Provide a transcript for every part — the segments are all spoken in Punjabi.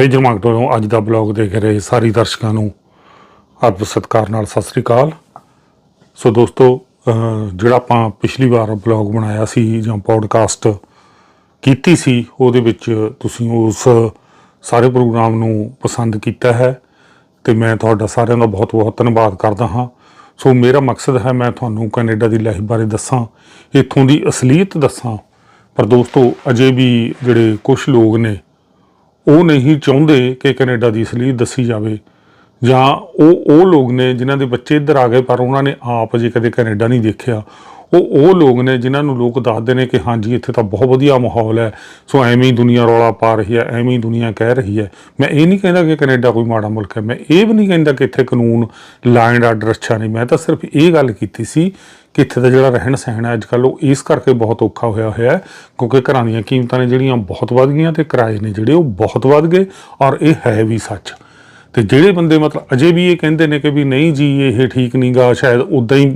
ਮੇਜਰ ਮੰਗ ਤੋਂ ਅੱਜ ਦਾ ਬਲੌਗ ਦੇਖ ਰਹੇ ਸਾਰੇ ਦਰਸ਼ਕਾਂ ਨੂੰ ਆਪ ਸਤਿਕਾਰ ਨਾਲ ਸਤਿ ਸ੍ਰੀ ਅਕਾਲ। ਸੋ ਦੋਸਤੋ ਜਿਹੜਾ ਆਪਾਂ ਪਿਛਲੀ ਵਾਰ ਬਲੌਗ ਬਣਾਇਆ ਸੀ ਜਾਂ ਪੋਡਕਾਸਟ ਕੀਤੀ ਸੀ, ਉਹਦੇ ਵਿੱਚ ਤੁਸੀਂ ਉਸ ਸਾਰੇ ਪ੍ਰੋਗਰਾਮ ਨੂੰ ਪਸੰਦ ਕੀਤਾ ਹੈ ਤੇ ਮੈਂ ਤੁਹਾਡਾ ਸਾਰਿਆਂ ਦਾ ਬਹੁਤ-ਬਹੁਤ ਧੰਨਵਾਦ ਕਰਦਾ ਹਾਂ। ਸੋ ਮੇਰਾ ਮਕਸਦ ਹੈ, ਮੈਂ ਤੁਹਾਨੂੰ ਕੈਨੇਡਾ ਦੀ ਲਾਈਫ ਬਾਰੇ ਦੱਸਾਂ, ਇੱਥੋਂ ਦੀ ਅਸਲੀਅਤ ਦੱਸਾਂ। ਪਰ ਦੋਸਤੋ, ਅਜੇ ਵੀ ਜਿਹੜੇ ਕੁਝ ਲੋਕ ਨੇ ਉਹ ਨਹੀਂ ਚਾਹੁੰਦੇ ਕਿ ਕੈਨੇਡਾ ਦੀ ਅਸਲੀਅਤ ਦੱਸੀ ਜਾਵੇ। ਜਾਂ ਉਹ ਉਹ ਲੋਕ ਨੇ ਜਿਨ੍ਹਾਂ ਦੇ ਬੱਚੇ ਇੱਧਰ ਆ ਗਏ, ਪਰ ਉਹਨਾਂ ਨੇ ਆਪ ਜੇ ਕਦੇ ਕੈਨੇਡਾ ਨਹੀਂ ਦੇਖਿਆ। ਉਹ ਉਹ ਲੋਕ ਨੇ ਜਿਨ੍ਹਾਂ ਨੂੰ ਲੋਕ ਦੱਸਦੇ ਨੇ ਕਿ ਹਾਂਜੀ, ਇੱਥੇ ਤਾਂ ਬਹੁਤ ਵਧੀਆ ਮਾਹੌਲ ਹੈ। ਸੋ ਐਵੇਂ ਹੀ ਦੁਨੀਆ ਰੌਲਾ ਪਾ ਰਹੀ ਹੈ, ਐਵੇਂ ਹੀ ਦੁਨੀਆ ਕਹਿ ਰਹੀ ਹੈ। ਮੈਂ ਇਹ ਨਹੀਂ ਕਹਿੰਦਾ ਕਿ ਕੈਨੇਡਾ ਕੋਈ ਮਾੜਾ ਮੁਲਕ ਹੈ। ਮੈਂ ਇਹ ਵੀ ਨਹੀਂ ਕਹਿੰਦਾ ਕਿ ਇੱਥੇ ਕਾਨੂੰਨ ਲਾਅ ਐਂਡ ਆਰਡਰ ਅੱਛਾ ਨਹੀਂ। ਮੈਂ ਤਾਂ ਸਿਰਫ ਇਹ ਗੱਲ ਕੀਤੀ ਸੀ ਕਿ ਇੱਥੇ ਦਾ ਜਿਹੜਾ ਰਹਿਣ ਸਹਿਣ ਹੈ ਅੱਜ ਕੱਲ੍ਹ ਉਹ ਇਸ ਕਰਕੇ ਬਹੁਤ ਔਖਾ ਹੋਇਆ ਹੋਇਆ ਹੈ, ਕਿਉਂਕਿ ਘਰਾਂ ਦੀਆਂ ਕੀਮਤਾਂ ਨੇ ਜਿਹੜੀਆਂ ਬਹੁਤ ਵੱਧ ਗਈਆਂ ਤੇ ਕਿਰਾਏ ਨੇ ਜਿਹੜੇ ਉਹ ਬਹੁਤ ਵੱਧ ਗਏ ਔਰ ਇਹ ਹੈ ਵੀ ਸੱਚ। ਤੇ ਜਿਹੜੇ ਬੰਦੇ ਮਤਲਬ ਅਜੇ ਵੀ ਇਹ ਕਹਿੰਦੇ ਨੇ ਕਿ ਵੀ ਨਹੀਂ ਜੀ, ਇਹ ਠੀਕ ਨਹੀਂਗਾ ਸ਼ਾਇਦ ਉਦਾਂ ਹੀ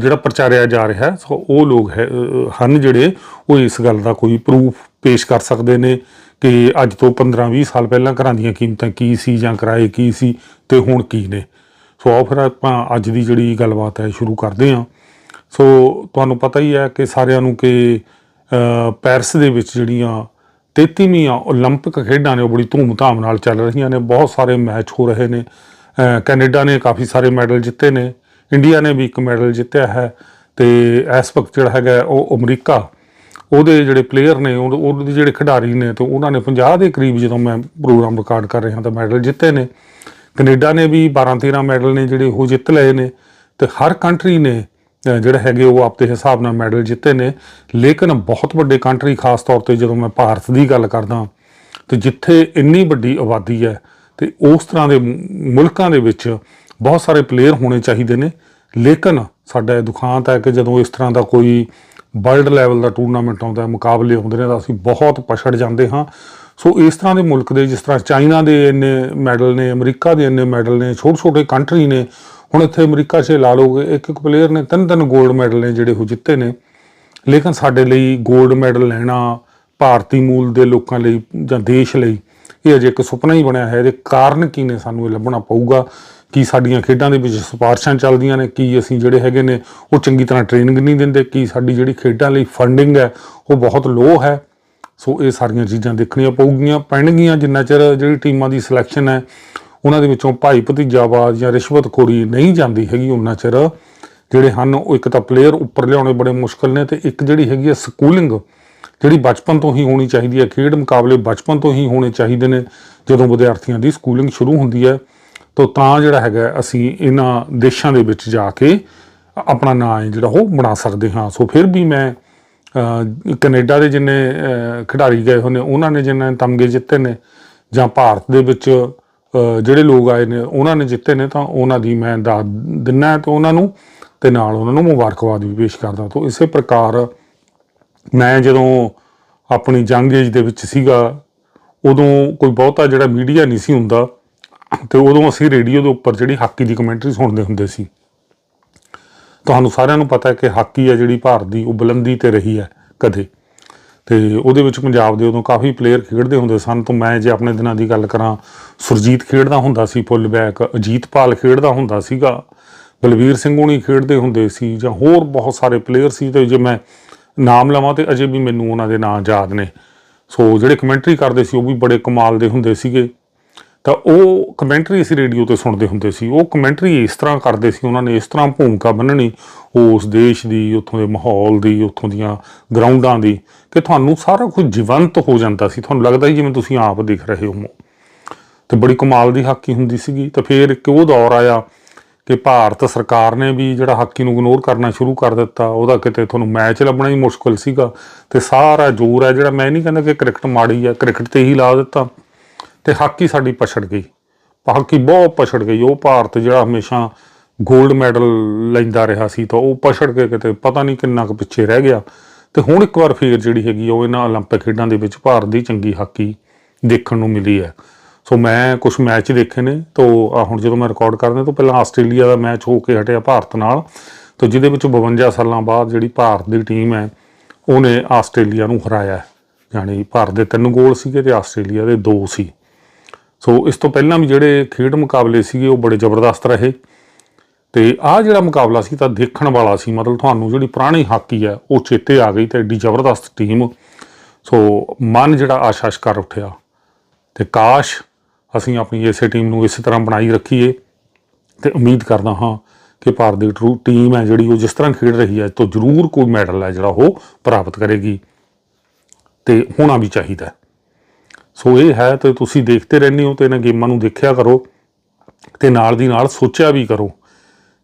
ਜਿਹੜਾ ਪ੍ਰਚਾਰਿਆ ਜਾ ਰਿਹਾ, ਸੋ ਉਹ ਲੋਕ ਹੈ ਹਨ ਜਿਹੜੇ ਉਹ ਇਸ ਗੱਲ ਦਾ ਕੋਈ ਪ੍ਰੂਫ ਪੇਸ਼ ਕਰ ਸਕਦੇ ਨੇ ਕਿ ਅੱਜ ਤੋਂ 15-20 ਸਾਲ ਪਹਿਲਾਂ ਘਰਾਂ ਦੀਆਂ ਕੀਮਤਾਂ ਕੀ ਸੀ ਜਾਂ ਕਿਰਾਏ ਕੀ ਸੀ ਤੇ ਹੁਣ ਕੀ ਨੇ। ਸੋ ਆਓ ਫਿਰ ਆਪਾਂ ਅੱਜ ਦੀ ਜਿਹੜੀ ਗੱਲਬਾਤ ਹੈ ਸ਼ੁਰੂ ਕਰਦੇ ਹਾਂ ਸੋ ਤੁਹਾਨੂੰ ਪਤਾ ਹੀ ਹੈ ਕਿ ਸਾਰਿਆਂ ਨੂੰ ਕਿ ਅਹ, ਪੈਰਿਸ ਦੇ ਵਿੱਚ ਜਿਹੜੀਆਂ 33ਵੀਂ 올림픽 ਖੇਡਾਂ ਨੇ ਉਹ ਬੜੀ ਧੂਮ-ਧਾਮ ਨਾਲ ਚੱਲ ਰਹੀਆਂ ਨੇ ਬਹੁਤ ਸਾਰੇ ਮੈਚ ਹੋ ਰਹੇ ਨੇ ਅਹ, ਕੈਨੇਡਾ ਨੇ ਕਾਫੀ ਸਾਰੇ ਮੈਡਲ ਜਿੱਤੇ ਨੇ ਇੰਡੀਆ ਨੇ ਵੀ ਇੱਕ ਮੈਡਲ ਜਿੱਤਿਆ ਹੈ ਤੇ ਇਸ ਵਕਤ ਜਿਹੜਾ ਹੈਗਾ ਉਹ ਅਮਰੀਕਾ ਉਹਦੇ ਜਿਹੜੇ ਪਲੇਅਰ ਨੇ ਉਹ- ਉਹਦੇ ਜਿਹੜੇ ਖਿਡਾਰੀ ਨੇ ਤੇ ਉਹਨਾਂ ਨੇ 50 ਦੇ ਕਰੀਬ ਜਦੋਂ ਮੈਂ ਪ੍ਰੋਗਰਾਮ ਰਿਕਾਰਡ ਕਰ ਰਿਹਾ ਤਾਂ ਮੈਡਲ ਜਿੱਤੇ ਨੇ ਕੈਨੇਡਾ ਨੇ ਵੀ 12 13 ਮੈਡਲ ਨੇ ਜਿਹੜੇ ਉਹ ਜਿੱਤ ਲਏ ਨੇ ਤੇ ਹਰ ਕੰਟਰੀ ਨੇ, ਅਹ, ਜਿਹੜੇ ਹੈਗੇ ਉਹ ਆਪਦੇ ਹਿਸਾਬ ਨਾਲ ਮੈਡਲ ਜਿੱਤੇ ਨੇ। ਲੇਕਿਨ ਬਹੁਤ ਵੱਡੇ ਕੰਟਰੀ, ਖਾਸ ਤੌਰ ਤੇ ਜਦੋਂ ਮੈਂ ਭਾਰਤ ਦੀ ਗੱਲ ਕਰਦਾ, ਤੇ ਜਿੱਥੇ ਇੰਨੀ ਵੱਡੀ ਆਬਾਦੀ ਹੈ, ਤੇ ਉਸ ਤਰ੍ਹਾਂ ਦੇ ਮੁਲਕਾਂ ਦੇ ਵਿੱਚ ਬਹੁਤ ਸਾਰੇ ਪਲੇਅਰ ਹੋਣੇ ਚਾਹੀਦੇ ਨੇ। ਲੇਕਿਨ ਸਾਡਾ ਇਹ ਦੁਖਾਂਤ ਹੈ ਕਿ ਜਦੋਂ ਇਸ ਤਰ੍ਹਾਂ ਦਾ ਕੋਈ ਵਰਲਡ ਲੈਵਲ ਦਾ ਟੂਰਨਾਮੈਂਟ ਆਉਂਦਾ ਹੈ ਮੁਕਾਬਲੇ ਹੁੰਦੇ ਨੇ, ਤਾਂ ਅਸੀਂ ਬਹੁਤ ਪਛੜ ਜਾਂਦੇ ਹਾਂ। ਸੋ ਇਸ ਤਰ੍ਹਾਂ ਦੇ ਮੁਲਕ ਦੇ, ਜਿਸ ਤਰ੍ਹਾਂ ਚਾਈਨਾ ਦੇ ਇੰਨੇ ਮੈਡਲ ਨੇ, ਅਮਰੀਕਾ ਦੇ ਇੰਨੇ ਮੈਡਲ ਨੇ ਛੋਟੇ ਛੋਟੇ ਕੰਟਰੀ ਨੇ, ਹੁਣ ਇੱਥੇ ਅਮਰੀਕਾ 'ਚ ਲਾ ਲੋਗੇ ਇੱਕ ਇੱਕ ਪਲੇਅਰ ਨੇ ਤਿੰਨ ਤਿੰਨ 골ਡ ਮੈਡਲ ਨੇ ਜਿਹੜੇ ਉਹ ਜਿੱਤੇ ਨੇ। ਲੇਕਿਨ ਸਾਡੇ ਲਈ 골ਡ ਮੈਡਲ ਲੈਣਾ ਭਾਰਤੀ ਮੂਲ ਦੇ ਲੋਕਾਂ ਲਈ ਜਾਂ ਦੇਸ਼ ਲਈ ਇਹ ਅਜੇ ਇੱਕ ਸੁਪਨਾ ਹੀ ਬਣਿਆ ਹੈ। ਇਹਦੇ ਕਾਰਨ ਕੀ ਨੇ ਸਾਨੂੰ ਇਹ ਲੱਭਣਾ ਪਊਗਾ? ਕੀ ਸਾਡੀਆਂ ਖੇਡਾਂ ਦੇ ਵਿੱਚ ਸਿਫਾਰਸ਼ਾਂ ਚੱਲਦੀਆਂ ਨੇ? ਕੀ ਅਸੀਂ ਜਿਹੜੇ ਹੈਗੇ ਨੇ, ਉਹ ਚੰਗੀ ਤਰ੍ਹਾਂ ਟ੍ਰੇਨਿੰਗ ਨਹੀਂ ਦਿੰਦੇ? ਕੀ ਸਾਡੀ ਜਿਹੜੀ ਖੇਡਾਂ ਲਈ ਫੰਡਿੰਗ ਹੈ, ਉਹ ਬਹੁਤ ਲੋ ਹੈ? ਸੋ ਇਹ ਸਾਰੀਆਂ ਚੀਜ਼ਾਂ ਦੇਖਣੀਆਂ ਪਊਗੀਆਂ, ਪੈਣਗੀਆਂ ਜਿੰਨਾ ਚਿਰ ਜਿਹੜੀ ਟੀਮਾਂ ਦੀ ਸਿਲੈਕਸ਼ਨ ਹੈ, ਉਹਨਾਂ ਦੇ ਵਿੱਚੋਂ ਭਾਈ ਭਤੀਜਾਵਾਦ ਜਾਂ ਰਿਸ਼ਵਤਖੋਰੀ ਨਹੀਂ ਜਾਂਦੀ ਹੈਗੀ, ਉਹਨਾਂ ਚਿਰ ਜਿਹੜੇ ਹਨ, ਉਹ ਇੱਕ ਤਾਂ ਪਲੇਅਰ ਉੱਪਰ ਲਿਆਉਣੇ ਬੜੇ ਮੁਸ਼ਕਲ ਨੇ ਤੇ ਇੱਕ ਜਿਹੜੀ ਹੈਗੀ ਹੈ ਸਕੂਲਿੰਗ ਜਿਹੜੀ ਬਚਪਨ ਤੋਂ ਹੀ ਹੋਣੀ ਚਾਹੀਦੀ ਹੈ, ਖੇਡ ਮੁਕਾਬਲੇ ਬਚਪਨ ਤੋਂ ਹੀ ਹੋਣੇ ਚਾਹੀਦੇ ਨੇ, ਜਦੋਂ ਵਿਦਿਆਰਥੀਆਂ ਦੀ ਸਕੂਲਿੰਗ ਸ਼ੁਰੂ ਹੁੰਦੀ ਹੈ, ਤਾਂ ਤਾਂ ਜਿਹੜਾ ਹੈਗਾ ਅਸੀਂ ਇਹਨਾਂ ਦੇਸ਼ਾਂ ਦੇ ਵਿੱਚ ਜਾ ਕੇ ਆਪਣਾ ਨਾਂ ਜਿਹੜਾ ਉਹ ਬਣਾ ਸਕਦੇ ਹਾਂ। ਸੋ ਫਿਰ ਵੀ ਮੈਂ ਕੈਨੇਡਾ ਦੇ ਜਿੰਨੇ ਖਿਡਾਰੀ ਗਏ ਹੋਏ ਨੇ, ਉਹਨਾਂ ਨੇ ਜਿਨ੍ਹਾਂ ਤਮਗੇ ਜਿੱਤੇ ਨੇ, ਜਾਂ ਭਾਰਤ ਦੇ ਵਿੱਚ ਜਿਹੜੇ ਲੋਕ ਆਏ ਨੇ, ਉਹਨਾਂ ਨੇ ਜਿੱਤੇ ਨੇ, ਤਾਂ ਉਹਨਾਂ ਦੀ ਮੈਂ ਦਾਦ ਦਿੰਨਾ ਤੇ ਉਹਨਾਂ ਨੂੰ, ਤੇ ਨਾਲ ਉਹਨਾਂ ਨੂੰ ਮੁਬਾਰਕਬਾਦ ਵੀ ਪੇਸ਼ ਕਰਦਾ। ਤਾਂ ਇਸੇ ਪ੍ਰਕਾਰ ਮੈਂ ਜਦੋਂ ਆਪਣੀ ਜੰਗ ਏਜ ਦੇ ਵਿੱਚ ਸੀਗਾ, ਉਦੋਂ ਕੋਈ ਬਹੁਤਾ ਜਿਹੜਾ ਮੀਡੀਆ ਨਹੀਂ ਸੀ ਹੁੰਦਾ, ਤੇ ਉਦੋਂ ਅਸੀਂ ਰੇਡੀਓ ਦੇ ਉੱਪਰ ਜਿਹੜੀ ਹਾਕੀ ਦੀ ਕਮੈਂਟਰੀ ਸੁਣਦੇ ਹੁੰਦੇ ਸੀ। ਤੁਹਾਨੂੰ ਸਾਰਿਆਂ ਨੂੰ ਪਤਾ ਹੈ ਕਿ ਹਾਕੀ ਹੈ ਜਿਹੜੀ ਭਾਰਤ ਦੀ ਉਹ ਬੁਲੰਦੀ ਤੇ ਰਹੀ ਹੈ ਕਦੇ। ਤੇ ਉਹਦੇ ਵਿੱਚ ਪੰਜਾਬ ਦੇ ਉਦੋਂ ਕਾਫੀ ਪਲੇਅਰ ਖੇਡਦੇ ਹੁੰਦੇ ਸਨ। ਤੋਂ ਮੈਂ ਜੇ ਆਪਣੇ ਦਿਨਾਂ ਦੀ ਗੱਲ ਕਰਾਂ, ਸੁਰਜੀਤ ਖੇਡਦਾ ਹੁੰਦਾ ਸੀ ਫੁੱਲ ਬੈਕ ਅਜੀਤਪਾਲ ਖੇਡਦਾ ਹੁੰਦਾ ਸੀਗਾ। ਬਲਵੀਰ ਸਿੰਘ ਹੁਣੀ ਖੇਡਦੇ ਹੁੰਦੇ ਸੀ ਜਾਂ ਹੋਰ ਬਹੁਤ ਸਾਰੇ ਪਲੇਅਰ ਸੀ। ਤੇ ਜੇ ਮੈਂ ਨਾਮ ਲਵਾਂ ਤੇ ਅਜੇ ਵੀ ਮੈਨੂੰ ਉਹਨਾਂ ਦੇ ਨਾਂ ਯਾਦ ਨੇ। ਸੋ ਜਿਹੜੇ ਕਮੈਂਟਰੀ ਕਰਦੇ ਸੀ ਉਹ ਵੀ ਬੜੇ ਕਮਾਲ ਦੇ ਹੁੰਦੇ ਸੀਗੇ। ਤਾਂ ਉਹ ਕਮੈਂਟਰੀ ਅਸੀਂ ਰੇਡੀਓ ਤੇ ਸੁਣਦੇ ਹੁੰਦੇ ਸੀ। ਉਹ ਕਮੈਂਟਰੀ ਇਸ ਤਰ੍ਹਾਂ ਕਰਦੇ ਸੀ, ਉਹਨਾਂ ਨੇ ਇਸ ਤਰ੍ਹਾਂ ਭੂਮਿਕਾ ਬੰਨਣੀ ਉਸ ਦੇਸ਼ ਦੀ, ਉੱਥੋਂ ਦੇ ਮਾਹੌਲ ਦੀ, ਉੱਥੋਂ ਦੀਆਂ ਗਰਾਊਂਡਾਂ ਦੀ, ਕਿ ਤੁਹਾਨੂੰ ਸਾਰਾ ਕੁਝ ਜੀਵੰਤ ਹੋ ਜਾਂਦਾ ਸੀ। ਤੁਹਾਨੂੰ ਲੱਗਦਾ ਸੀ ਜਿਵੇਂ ਤੁਸੀਂ ਆਪ ਦਿਖ ਰਹੇ ਹੋ ਤੇ ਬੜੀ ਕਮਾਲ ਦੀ ਹਾਕੀ ਹੁੰਦੀ ਸੀਗੀ। ਤੇ ਫਿਰ ਇੱਕ ਉਹ ਦੌਰ ਆਇਆ ਕਿ ਭਾਰਤ ਸਰਕਾਰ ਨੇ ਵੀ ਜਿਹੜਾ ਹਾਕੀ ਨੂੰ ਇਗਨੋਰ ਕਰਨਾ ਸ਼ੁਰੂ ਕਰ ਦਿੱਤਾ। ਉਹਦਾ ਕਿਤੇ ਤੁਹਾਨੂੰ ਮੈਚ ਲੱਭਣਾ ਹੀ ਮੁਸ਼ਕਲ ਸੀਗਾ। ਤੇ ਸਾਰਾ ਜ਼ੋਰ ਹੈ ਜਿਹੜਾ, ਮੈਂ ਨਹੀਂ ਕਹਿੰਦਾ ਕਿ ਕ੍ਰਿਕਟ ਮਾੜੀ ਹੈ, ਕ੍ਰਿਕਟ ਤੇ ਹੀ ਲਾ ਦਿੱਤਾ। ਤੇ ਹਾਕੀ ਸਾਡੀ ਪਛੜ ਗਈ। ਹਾਕੀ ਬਹੁਤ ਪਛੜ ਗਈ। ਉਹ ਭਾਰਤ ਜਿਹੜਾ ਹਮੇਸ਼ਾ 골ਡ ਮੈਡਲ ਲੈਂਦਾ ਰਿਹਾ ਸੀ ਤਾਂ ਉਹ ਪਛੜ ਕੇ ਕਿਤੇ ਪਤਾ ਨਹੀਂ ਕਿੰਨਾ ਕੁ ਪਿੱਛੇ ਰਹਿ ਗਿਆ। ਤੇ ਹੁਣ ਇੱਕ ਵਾਰ ਫੇਰ ਜਿਹੜੀ ਹੈਗੀ ਉਹ ਇਹਨਾਂ 올림픽 ਖੇਡਾਂ ਦੇ ਵਿੱਚ ਭਾਰਤ ਦੀ ਚੰਗੀ ਹਾਕੀ ਦੇਖਣ ਨੂੰ ਮਿਲੀ ਹੈ। ਸੋ ਮੈਂ ਕੁਝ ਮੈਚ ਦੇਖੇ ਨੇ। ਤੋਂ ਹੁਣ ਜਦੋਂ ਮੈਂ ਰਿਕਾਰਡ ਕਰਦੇ ਤਾਂ ਪਹਿਲਾਂ ਆਸਟ੍ਰੇਲੀਆ ਦਾ ਮੈਚ ਹੋ ਕੇ ਹਟਿਆ ਭਾਰਤ ਨਾਲ। ਤੋਂ ਜਿਹਦੇ ਵਿੱਚ 52 ਸਾਲਾਂ ਬਾਅਦ ਜਿਹੜੀ ਭਾਰਤ ਦੀ ਟੀਮ ਹੈ, ਉਹਨੇ ਆਸਟ੍ਰੇਲੀਆ ਨੂੰ ਹਰਾਇਆ। ਯਾਨੀ ਭਾਰਤ ਦੇ ਤਿੰਨ ਗੋਲ ਸੀਗੇ ਤੇ ਆਸਟ੍ਰੇਲੀਆ ਦੇ ਦੋ ਸੀ। ਸੋ ਇਸ ਤੋਂ ਪਹਿਲਾਂ ਵੀ ਜਿਹੜੇ ਖੇਡ ਮੁਕਾਬਲੇ ਸੀਗੇ ਉਹ ਬੜੇ ਜ਼ਬਰਦਸਤ ਰਹੇ। ਤੇ ਆਹ ਜਿਹੜਾ ਮੁਕਾਬਲਾ ਸੀ ਤਾਂ ਦੇਖਣ ਵਾਲਾ ਸੀ। ਮਤਲਬ ਤੁਹਾਨੂੰ ਜਿਹੜੀ ਪੁਰਾਣੀ ਹਾਕੀ ਹੈ, ਉਹ ਚੇਤੇ ਆ ਗਈ ਤੇ ਐਡੀ ਜ਼ਬਰਦਸਤ ਟੀਮ। ਸੋ ਮਨ ਜਿਹੜਾ ਆਸ਼ਾਸ਼ ਕਰ ਉੱਠਿਆ। ਤੇ ਕਾਸ਼ ਅਸੀਂ ਆਪਣੀ ਇਸੇ ਟੀਮ ਨੂੰ ਇਸੇ ਤਰ੍ਹਾਂ ਬਣਾਈ ਰੱਖੀਏ। ਤੇ ਉਮੀਦ ਕਰਦਾ ਹਾਂ ਕਿ ਭਾਰਤ ਦੀ ਟਰੂ ਟੀਮ ਹੈ ਜਿਹੜੀ ਉਹ ਜਿਸ ਤਰ੍ਹਾਂ ਖੇਡ ਰਹੀ ਹੈ ਤੋਂ ਜ਼ਰੂਰ ਕੋਈ ਮੈਡਲ ਹੈ ਜਿਹੜਾ ਉਹ ਪ੍ਰਾਪਤ ਕਰੇਗੀ। ਤੇ ਹੋਣਾ ਵੀ ਚਾਹੀਦਾ ਸੋ ਇਹ ਹੈ ਤੇ ਤੁਸੀਂ ਦੇਖਦੇ ਰਹਿੰਦੇ ਹੋ ਤੇ ਇਹਨਾਂ ਗੇਮਾਂ ਨੂੰ ਦੇਖਿਆ ਕਰੋ ਤੇ ਨਾਲ ਦੀ ਨਾਲ ਸੋਚਿਆ ਵੀ ਕਰੋ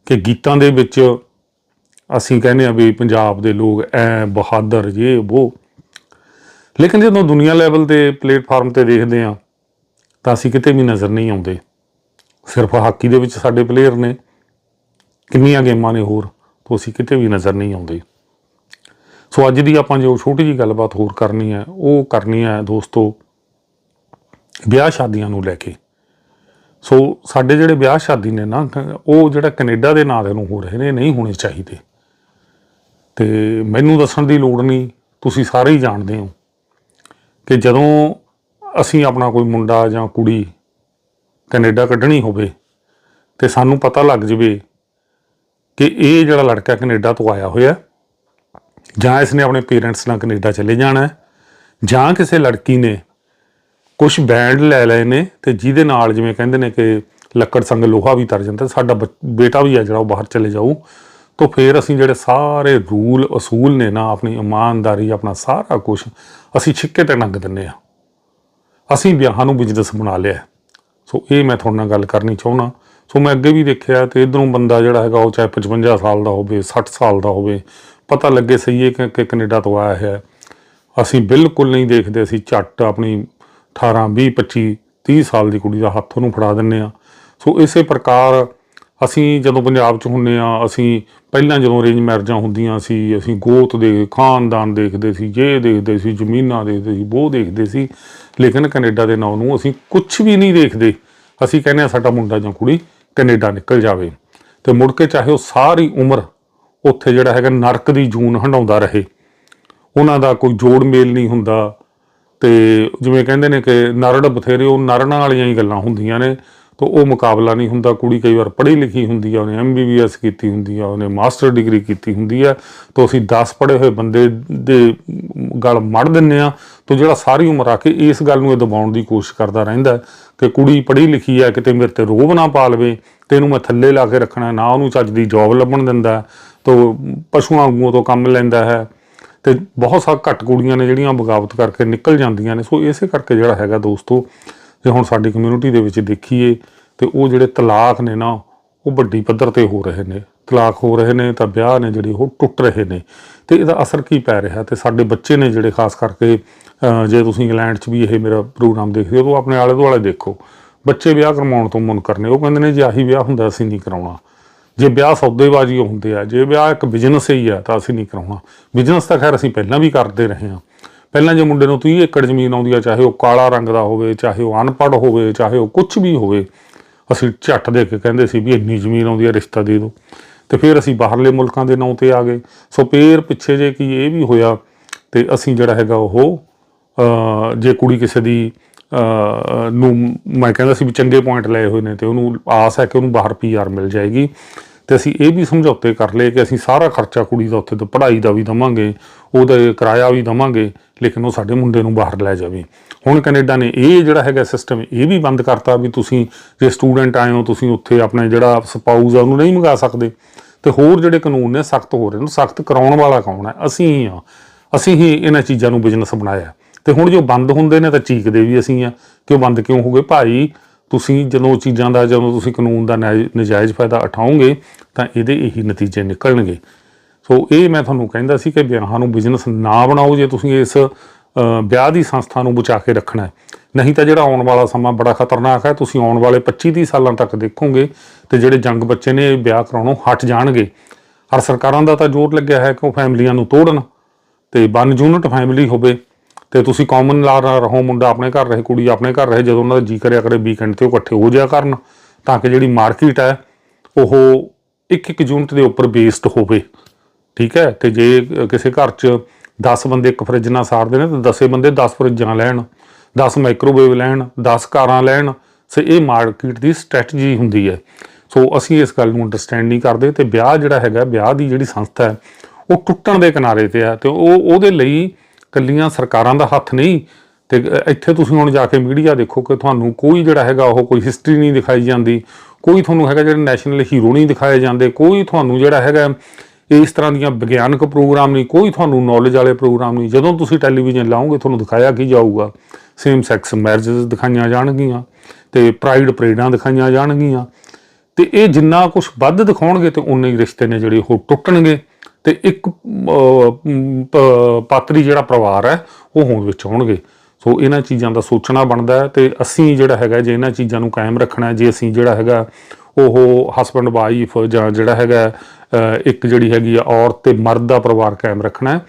ਕਿ ਗੀਤਾਂ ਦੇ ਵਿੱਚ ਅਸੀਂ ਕਹਿੰਦੇ ਆ ਵੀ ਪੰਜਾਬ ਦੇ ਲੋਕ ਐ ਬਹਾਦਰ ਇਹ ਉਹ ਲੇਕਿਨ ਜਦੋਂ ਦੁਨੀਆ ਲੈਵਲ ਤੇ ਪਲੇਟਫਾਰਮ ਤੇ ਦੇਖਦੇ ਆ ਤਾਂ ਅਸੀਂ ਕਿਤੇ ਵੀ ਨਜ਼ਰ ਨਹੀਂ ਆਉਂਦੇ। ਸਿਰਫ ਹਾਕੀ ਦੇ ਵਿੱਚ ਸਾਡੇ ਪਲੇਅਰ ਨੇ। ਕਿੰਨੀਆਂ ਗੇਮਾਂ ਨੇ ਹੋਰ, ਤੋਂ ਅਸੀਂ ਕਿਤੇ ਵੀ ਨਜ਼ਰ ਨਹੀਂ ਆਉਂਦੇ। ਸੋ ਅੱਜ ਦੀ ਆਪਾਂ ਜੋ ਛੋਟੀ ਜੀ ਗੱਲਬਾਤ ਹੋਰ ਕਰਨੀ ਹੈ, ਉਹ ਕਰਨੀ ਹੈ ਦੋਸਤੋ ਵਿਆਹ ਸ਼ਾਦੀਆਂ ਨੂੰ ਲੈ ਕੇ। ਸੋ ਸਾਡੇ ਜਿਹੜੇ ਵਿਆਹ ਸ਼ਾਦੀ ਨੇ ਨਾ, ਉਹ ਜਿਹੜਾ ਕੈਨੇਡਾ ਦੇ ਨਾਂ ਦੇ ਨੂੰ ਹੋ ਰਹੇ ਨੇ, ਨਹੀਂ ਹੋਣੇ ਚਾਹੀਦੇ। ਤੇ ਮੈਨੂੰ ਦੱਸਣ ਦੀ ਲੋੜ ਨਹੀਂ, ਤੁਸੀਂ ਸਾਰੇ ਹੀ ਜਾਣਦੇ ਹੋ ਕਿ ਜਦੋਂ ਅਸੀਂ ਆਪਣਾ ਕੋਈ ਮੁੰਡਾ ਜਾਂ ਕੁੜੀ ਕੈਨੇਡਾ ਕੱਢਣੀ ਹੋਵੇ, ਤੇ ਸਾਨੂੰ ਪਤਾ ਲੱਗ ਜਵੇ ਕਿ ਇਹ ਜਿਹੜਾ ਲੜਕਾ ਕੈਨੇਡਾ ਤੋਂ ਆਇਆ ਹੋਇਆ, ਜਾਂ ਇਸ ਨੇ ਆਪਣੇ ਪੇਰੈਂਟਸ ਨਾਲ ਕੈਨੇਡਾ ਚਲੇ ਜਾਣਾ ਹੈ ਜਾਂ ਕਿਸੇ ਲੜਕੀ ਨੇ ਕੁਝ ਬੈਂਡ ਲੈ ਲਏ ਨੇ ਤੇ ਜਿਹਦੇ ਨਾਲ ਜਿਵੇਂ ਕਹਿੰਦੇ ਨੇ ਕਿ ਲੱਕੜ ਸੰਗ ਲੋਹਾ ਵੀ ਤਰ ਜਾਂਦਾ, ਸਾਡਾ ਬੱਚ- ਬੇਟਾ ਵੀ ਆ ਜਿਹੜਾ ਉਹ ਬਾਹਰ ਚਲੇ ਜਾਊ, ਤਾਂ ਫਿਰ ਅਸੀਂ ਜਿਹੜੇ ਸਾਰੇ ਰੂਲ ਅਸੂਲ ਨੇ ਨਾ ਆਪਣੀ ਇਮਾਨਦਾਰੀ, ਆਪਣਾ ਸਾਰਾ ਕੁਝ ਅਸੀਂ ਛਿੱਕੇ ਤੇ ਨੰਗ ਦਿੰਨੇ ਆ। ਅਸੀਂ ਵਿਆਹਾਂ ਨੂੰ ਬਿਜ਼ਨਸ ਬਣਾ ਲਿਆ ਸੋ ਇਹ ਮੈਂ ਤੁਹਾਡੇ ਨਾਲ ਗੱਲ ਕਰਨੀ ਚਾਹੁੰਦਾ। ਸੋ ਮੈਂ ਅੱਗੇ ਵੀ ਦੇਖਿਆ ਤੇ ਇਧਰੋਂ ਬੰਦਾ ਜਿਹੜਾ ਹੈਗਾ ਉਹ ਚਾਹੇ 55 ਸਾਲ ਦਾ ਹੋਵੇ 60 ਸਾਲ ਦਾ ਹੋਵੇ, ਪਤਾ ਲੱਗੇ ਸਹੀ ਹੈ ਕਿ ਕਿ ਕੈਨੇਡਾ ਤੋਂ ਆਇਆ ਹੈ। ਅਸੀਂ ਬਿਲਕੁਲ ਨਹੀਂ ਦੇਖਦੇ, ਅਸੀਂ ਝੱਟ ਆਪਣੀ 18 20 25 30 ਸਾਲ ਦੀ ਕੁੜੀ ਦਾ ਹੱਥ ਉਹਨੂੰ ਫੜਾ ਦਿੰਨੇ ਆ ਸੋ ਇਸੇ ਪ੍ਰਕਾਰ ਅਸੀਂ ਜਦੋਂ ਪੰਜਾਬ 'ਚ ਹੁੰਨੇ ਆ ਅਸੀਂ ਪਹਿਲਾਂ ਜਦੋਂ ਅਰੇਂਜ ਮੈਰਿਜਾਂ ਹੁੰਦੀਆਂ ਸੀ, ਅਸੀਂ ਗੋਤ ਦੇ, ਖਾਨਦਾਨ ਦੇਖਦੇ ਸੀ ਇਹ ਦੇਖਦੇ ਸੀ, ਜ਼ਮੀਨਾਂ ਦੇਖਦੇ ਸੀ ਉਹ ਦੇਖਦੇ ਸੀ। ਲੇਕਿਨ ਕੈਨੇਡਾ ਦੇ ਨਾਂ ਨੂੰ ਅਸੀਂ ਕੁਝ ਵੀ ਨਹੀਂ ਦੇਖਦੇ। ਅਸੀਂ ਕਹਿੰਦੇ ਆ ਸਾਡਾ ਮੁੰਡਾ ਜਾਂ ਕੁੜੀ ਕੈਨੇਡਾ ਨਿਕਲ ਜਾਵੇ। ਤੇ ਮੁੜ ਕੇ ਚਾਹੇ ਉਹ ਸਾਰੀ ਉਮਰ ਉੱਥੇ ਜਿਹੜਾ ਹੈਗਾ ਨਰਕ ਦੀ ਜੂਨ ਹੰਡਾਉਂਦਾ ਰਹੇ। ਉਹਨਾਂ ਦਾ ਕੋਈ ਜੋੜ ਮੇਲ ਨਹੀਂ ਹੁੰਦਾ। ਤੇ ਜਿਵੇਂ ਕਹਿੰਦੇ ਨੇ ਕਿ ਨਰੜ ਬਥੇਰੇ, ਉਹ ਨਰੜਾਂ ਵਾਲੀਆਂ ਹੀ ਗੱਲਾਂ ਹੁੰਦੀਆਂ ਨੇ, ਤਾਂ ਉਹ ਮੁਕਾਬਲਾ ਨਹੀਂ ਹੁੰਦਾ। ਕੁੜੀ ਕਈ ਵਾਰ ਪੜ੍ਹੀ ਲਿਖੀ ਹੁੰਦੀ ਆ, ਉਹਨੇ ਐਮਬੀਬੀਐਸ ਕੀਤੀ ਹੁੰਦੀ ਆ, ਉਹਨੇ ਮਾਸਟਰ ਡਿਗਰੀ ਕੀਤੀ ਹੁੰਦੀ ਆ, ਤਾਂ ਅਸੀਂ 10 ਪੜ੍ਹੇ ਹੋਏ ਬੰਦੇ ਦੇ ਗਲ ਮੜ ਦਿੰਨੇ ਆ, ਤਾਂ ਜਿਹੜਾ ਸਾਰੀ ਉਮਰ ਆ ਕੇ ਇਸ ਗੱਲ ਨੂੰ ਇਹ ਦਬਾਉਣ ਦੀ ਕੋਸ਼ਿਸ਼ ਕਰਦਾ ਰਹਿੰਦਾ ਕਿ ਕੁੜੀ ਪੜ੍ਹੀ ਲਿਖੀ ਆ, ਕਿਤੇ ਮੇਰੇ ਤੇ ਰੋਬ ਨਾ ਪਾ ਲਵੇ, ਤੇ ਇਹਨੂੰ ਮੈਂ ਥੱਲੇ ਲਾ ਕੇ ਰੱਖਣਾ, ਨਾ ਉਹਨੂੰ ਚੱਜ ਦੀ ਜੌਬ ਲੱਭਣ ਦਿੰਦਾ, ਤਾਂ ਪਸ਼ੂਆਂ ਵਾਂਗੂ ਤੋਂ ਕੰਮ ਲੈਂਦਾ ਹੈ। ਤੇ ਬਹੁਤ ਸਾਰ ਘੱਟ ਕੁੜੀਆਂ ਨੇ ਜਿਹੜੀਆਂ ਬਗਾਵਤ ਕਰਕੇ ਨਿਕਲ ਜਾਂਦੀਆਂ ਨੇ। ਸੋ ਇਸੇ ਕਰਕੇ ਜਿਹੜਾ ਹੈਗਾ ਦੋਸਤੋ, ਜੇ ਹੁਣ ਸਾਡੀ ਕਮਿਊਨਿਟੀ ਦੇ ਵਿੱਚ ਦੇਖੀਏ, ਤੇ ਉਹ ਜਿਹੜੇ ਤਲਾਕ ਨੇ ਨਾ, ਉਹ ਵੱਡੀ ਪੱਧਰ ਤੇ ਹੋ ਰਹੇ ਨੇ। ਤਲਾਕ ਹੋ ਰਹੇ ਨੇ ਤਾਂ ਵਿਆਹ ਨੇ ਜਿਹੜੇ, ਉਹ ਟੁੱਟ ਰਹੇ ਨੇ। ਤੇ ਇਹਦਾ ਅਸਰ ਕੀ ਪੈ ਰਿਹਾ? ਤੇ ਸਾਡੇ ਬੱਚੇ ਨੇ ਜਿਹੜੇ, ਖਾਸ ਕਰਕੇ ਜੇ ਤੁਸੀਂ ਇੰਗਲੈਂਡ 'ਚ ਵੀ ਇਹ ਮੇਰਾ ਪ੍ਰੋਗਰਾਮ ਦੇਖਦੇ ਹੋ ਤਾਂ ਆਪਣੇ ਆਲੇ ਦੁਆਲੇ ਦੇਖੋ। ਬੱਚੇ ਵਿਆਹ ਕਰਵਾਉਣ ਤੋਂ ਮੁਨਕਰ ਨੇ ਉਹ ਕਹਿੰਦੇ ਨੇ ਜੇ ਆਹੀ ਵਿਆਹ ਹੁੰਦਾ, ਅਸੀਂ ਨਹੀਂ ਕਰਾਉਣਾ। ਜੇ ਵਿਆਹ ਸੌਦੇਬਾਜ਼ੀ ਹੁੰਦੇ ਆ, ਜੇ ਵਿਆਹ ਇੱਕ ਬਿਜ਼ਨਸ ਹੀ ਆ, ਤਾਂ ਅਸੀਂ ਨਹੀਂ ਕਰਾਉਣਾ। ਬਿਜ਼ਨਸ ਤਾਂ ਖੈਰ ਅਸੀਂ ਪਹਿਲਾਂ ਵੀ ਕਰਦੇ ਰਹੇ ਹਾਂ। ਪਹਿਲਾਂ ਜੇ ਮੁੰਡੇ ਨੂੰ 30 ਏਕੜ ਜ਼ਮੀਨ ਆਉਂਦੀ ਆ, ਚਾਹੇ ਉਹ ਕਾਲਾ ਰੰਗ ਦਾ ਹੋਵੇ, ਚਾਹੇ ਉਹ ਅਨਪੜ੍ਹ ਹੋਵੇ, ਚਾਹੇ ਉਹ ਕੁਝ ਵੀ ਹੋਵੇ, ਅਸੀਂ ਝੱਟ ਦੇ ਕੇ ਕਹਿੰਦੇ ਸੀ ਵੀ ਇੰਨੀ ਜ਼ਮੀਨ ਆਉਂਦੀ ਆ, ਰਿਸ਼ਤਾ ਦੇ ਦਿਓ। ਤੇ ਫਿਰ ਅਸੀਂ ਬਾਹਰਲੇ ਮੁਲਕਾਂ ਦੇ ਨਾਂ ਤੇ ਆ ਗਏ। ਸੋ ਫੇਰ ਪਿੱਛੇ ਜੇ ਕੀ ਇਹ ਵੀ ਹੋਇਆ, ਤੇ ਅਸੀਂ ਜਿਹੜਾ ਹੈਗਾ ਉਹ ਜੇ ਕੁੜੀ ਕਿਸੇ ਦੀ ਨੂੰ ਮੈਂ ਕਹਿੰਦਾ ਸੀ ਵੀ ਚੰਗੇ ਪੁਆਇੰਟ ਲਏ ਹੋਏ ਨੇ ਤੇ ਉਹਨੂੰ ਆਸ ਹੈ ਕਿ ਉਹਨੂੰ ਬਾਹਰ ਪੀਆਰ ਮਿਲ ਜਾਏਗੀ। ਤੇ ਅਸੀਂ ਇਹ ਵੀ ਸਮਝੌਤੇ ਕਰ ਲਏ ਕਿ ਅਸੀਂ ਸਾਰਾ ਖਰਚਾ ਕੁੜੀ ਦਾ ਉੱਥੇ ਤੋਂ ਪੜ੍ਹਾਈ ਦਾ ਵੀ ਦਵਾਂਗੇ, ਉਹਦਾ ਕਿਰਾਇਆ ਵੀ ਦਵਾਂਗੇ, ਲੇਕਿਨ ਉਹ ਸਾਡੇ ਮੁੰਡੇ ਨੂੰ ਬਾਹਰ ਲੈ ਜਾਵੇ। ਹੁਣ ਕੈਨੇਡਾ ਨੇ ਇਹ ਜਿਹੜਾ ਹੈਗਾ ਸਿਸਟਮ ਇਹ ਵੀ ਬੰਦ ਕਰਤਾ ਵੀ ਤੁਸੀਂ ਜੇ ਸਟੂਡੈਂਟ ਆਏ ਹੋ, ਤੁਸੀਂ ਉੱਥੇ ਆਪਣੇ ਜਿਹੜਾ ਸਪਾਊਸ ਆ, ਉਹਨੂੰ ਨਹੀਂ ਮੰਗਾ ਸਕਦੇ। ਤੇ ਹੋਰ ਜਿਹੜੇ ਕਾਨੂੰਨ ਨੇ, ਸਖਤ ਹੋ ਰਹੇ ਨੇ, ਸਖਤ ਕਰਾਉਣ ਵਾਲਾ ਕੌਣ ਹੈ? ਅਸੀਂ ਹੀ ਆ ਅਸੀਂ ਹੀ ਇਹਨਾਂ ਚੀਜ਼ਾਂ ਨੂੰ ਬਿਜ਼ਨਸ ਬਣਾਇਆ। ਤੇ ਹੁਣ ਜੋ ਬੰਦ ਹੁੰਦੇ ਨੇ ਤਾਂ ਚੀਕਦੇ ਵੀ ਅਸੀਂ ਆ ਕਿ ਉਹ ਬੰਦ ਕਿਉਂ ਹੋ ਗਏ? ਭਾਈ ਤੁਸੀਂ ਜਦੋਂ ਚੀਜ਼ਾਂ ਦਾ ਜਦੋਂ ਤੁਸੀਂ ਕਾਨੂੰਨ ਦਾ ਨਾਇ- ਨਜਾਇਜ਼ ਫਾਇਦਾ ਉਠਾਓਗੇ, ਤਾਂ ਇਹਦੇ ਇਹੀ ਨਤੀਜੇ ਨਿਕਲਣਗੇ। ਸੋ ਇਹ ਮੈਂ ਤੁਹਾਨੂੰ ਕਹਿੰਦਾ ਸੀ ਕਿ ਵਿਆਹਾਂ ਨੂੰ ਬਿਜ਼ਨਸ ਨਾ ਬਣਾਓ ਜੇ ਤੁਸੀਂ ਇਸ ਵਿਆਹ ਦੀ ਸੰਸਥਾ ਨੂੰ ਬਚਾ ਕੇ ਰੱਖਣਾ ਹੈ। ਨਹੀਂ ਤਾਂ ਜਿਹੜਾ ਆਉਣ ਵਾਲਾ ਸਮਾਂ ਬੜਾ ਖਤਰਨਾਕ ਹੈ। ਤੁਸੀਂ ਆਉਣ ਵਾਲੇ 25 30 ਸਾਲਾਂ ਤੱਕ ਦੇਖੋਗੇ ਤੇ ਜਿਹੜੇ ਜੰਗ ਬੱਚੇ ਨੇ ਇਹ ਵਿਆਹ ਕਰਾਉਣੋਂ ਹਟ ਜਾਣਗੇ। ਹਰ ਸਰਕਾਰਾਂ ਦਾ ਤਾਂ ਜ਼ੋਰ ਲੱਗਿਆ ਹੈ ਕਿ ਉਹ ਫੈਮਲੀਆਂ ਨੂੰ ਤੋੜਨ ਤੇ ਵਨ ਯੂਨਿਟ ਫੈਮਿਲੀ ਹੋਵੇ। ਤੇ ਤੁਸੀਂ ਕਾਮਨ ਲਾ ਰਹੋ ਮੁੰਡਾ ਆਪਣੇ ਘਰ ਰਹੇ, ਕੁੜੀ ਆਪਣੇ ਘਰ ਰਹੇ, ਜਦੋਂ ਉਹਨਾਂ ਦਾ ਜੀ ਕਰਿਆ ਕਰੇ ਵੀਕਐਂਡ ਤੇ ਉਹ ਇਕੱਠੇ ਹੋ ਜਾਇਆ ਕਰਨ, ਤਾਂ ਕਿ ਜਿਹੜੀ ਮਾਰਕੀਟ ਹੈ, ਉਹ ਇੱਕ ਇੱਕ ਯੂਨਿਟ ਦੇ ਉੱਪਰ ਬੇਸਡ ਹੋਵੇ। ਠੀਕ ਹੈ? ਤੇ ਜੇ ਕਿਸੇ ਘਰ 'ਚ 10 ਬੰਦੇ ਇੱਕ ਫਰਿੱਜ ਨਾਲ ਸਾਰਦੇ ਨੇ, ਤਾਂ 10 ਬੰਦੇ 10 ਫਰਿੱਜਾਂ ਲੈਣ 10 ਮਾਈਕ੍ਰੋਵੇਵ ਲੈਣ 10 ਕਾਰਾਂ ਲੈਣ ਸੋ ਇਹ ਮਾਰਕੀਟ ਦੀ ਸਟ੍ਰੈਟਜੀ ਹੁੰਦੀ ਹੈ। ਸੋ ਅਸੀਂ ਇਸ ਗੱਲ ਨੂੰ ਅੰਡਰਸਟੈਂਡ ਨਹੀਂ ਕਰਦੇ ਤੇ ਵਿਆਹ ਜਿਹੜਾ ਹੈਗਾ, ਵਿਆਹ ਦੀ ਜਿਹੜੀ ਸੰਸਥਾ ਹੈ, ਉਹ ਟੁੱਟਣ ਦੇ ਕਿਨਾਰੇ ਤੇ ਆ ਤੇ ਉਹ, ਉਹਦੇ ਲਈ ਕੱਲੀਆਂ ਸਰਕਾਰਾਂ ਦਾ ਹੱਥ ਨਹੀਂ ਤੇ ਇੱਥੇ ਤੁਸੀਂ ਹੁਣ ਜਾ ਕੇ ਮੀਡੀਆ ਦੇਖੋ ਕਿ ਤੁਹਾਨੂੰ ਕੋਈ ਜਿਹੜਾ ਹੈਗਾ ਉਹ ਕੋਈ ਹਿਸਟਰੀ ਨਹੀਂ ਦਿਖਾਈ ਜਾਂਦੀ, ਕੋਈ ਤੁਹਾਨੂੰ ਹੈਗਾ ਜਿਹੜੇ ਨੈਸ਼ਨਲ ਹੀਰੋ ਨਹੀਂ ਦਿਖਾਏ ਜਾਂਦੇ, ਕੋਈ ਤੁਹਾਨੂੰ ਜਿਹੜਾ ਹੈਗਾ ਇਸ ਤਰ੍ਹਾਂ ਦੀਆਂ ਵਿਗਿਆਨਕ ਪ੍ਰੋਗਰਾਮ ਨਹੀਂ, ਕੋਈ ਤੁਹਾਨੂੰ ਨੌਲੇਜ ਵਾਲੇ ਪ੍ਰੋਗਰਾਮ ਨਹੀਂ। ਜਦੋਂ ਤੁਸੀਂ ਟੈਲੀਵਿਜ਼ਨ ਲਾਓਗੇ, ਤੁਹਾਨੂੰ ਦਿਖਾਇਆ ਕੀ ਜਾਊਗਾ? ਸੇਮ ਸੈਕਸ ਮੈਰਿਜਸ ਦਿਖਾਈਆਂ ਜਾਣਗੀਆਂ ਤੇ ਪ੍ਰਾਈਡ ਪਰੇਡਾਂ ਦਿਖਾਈਆਂ ਜਾਣਗੀਆਂ। ਤੇ ਇਹ ਜਿੰਨਾ ਕੁਝ ਵੱਧ ਦਿਖਾਉਣਗੇ ਤੇ ਉਨੇ ਹੀ ਰਿਸ਼ਤੇ ਨੇ ਜਿਹੜੇ ਉਹ ਟੁੱਟਣਗੇ ਤੇ ਇੱਕ ਪਾਤਰੀ ਜਿਹੜਾ ਪਰਿਵਾਰ ਹੈ, ਉਹ ਹੋਂਦ ਵਿੱਚ ਆਉਣਗੇ। ਸੋ ਇਹਨਾਂ ਚੀਜ਼ਾਂ ਦਾ ਸੋਚਣਾ ਬਣਦਾ ਹੈ ਤੇ ਅਸੀਂ ਜਿਹੜਾ ਹੈਗਾ, ਜੇ ਇਹਨਾਂ ਚੀਜ਼ਾਂ ਨੂੰ ਕਾਇਮ ਰੱਖਣਾ ਜੇ ਅਸੀਂ ਜਿਹੜਾ ਹੈਗਾ, ਉਹ ਹਸਬੰਡ ਵਾਈਫ ਜਾਂ ਜਿਹੜਾ ਹੈਗਾ ਇੱਕ ਜਿਹੜੀ ਹੈਗੀ ਆ ਔਰਤ ਤੇ ਮਰਦ ਦਾ ਪਰਿਵਾਰ ਕਾਇਮ ਰੱਖਣਾ ਹੈ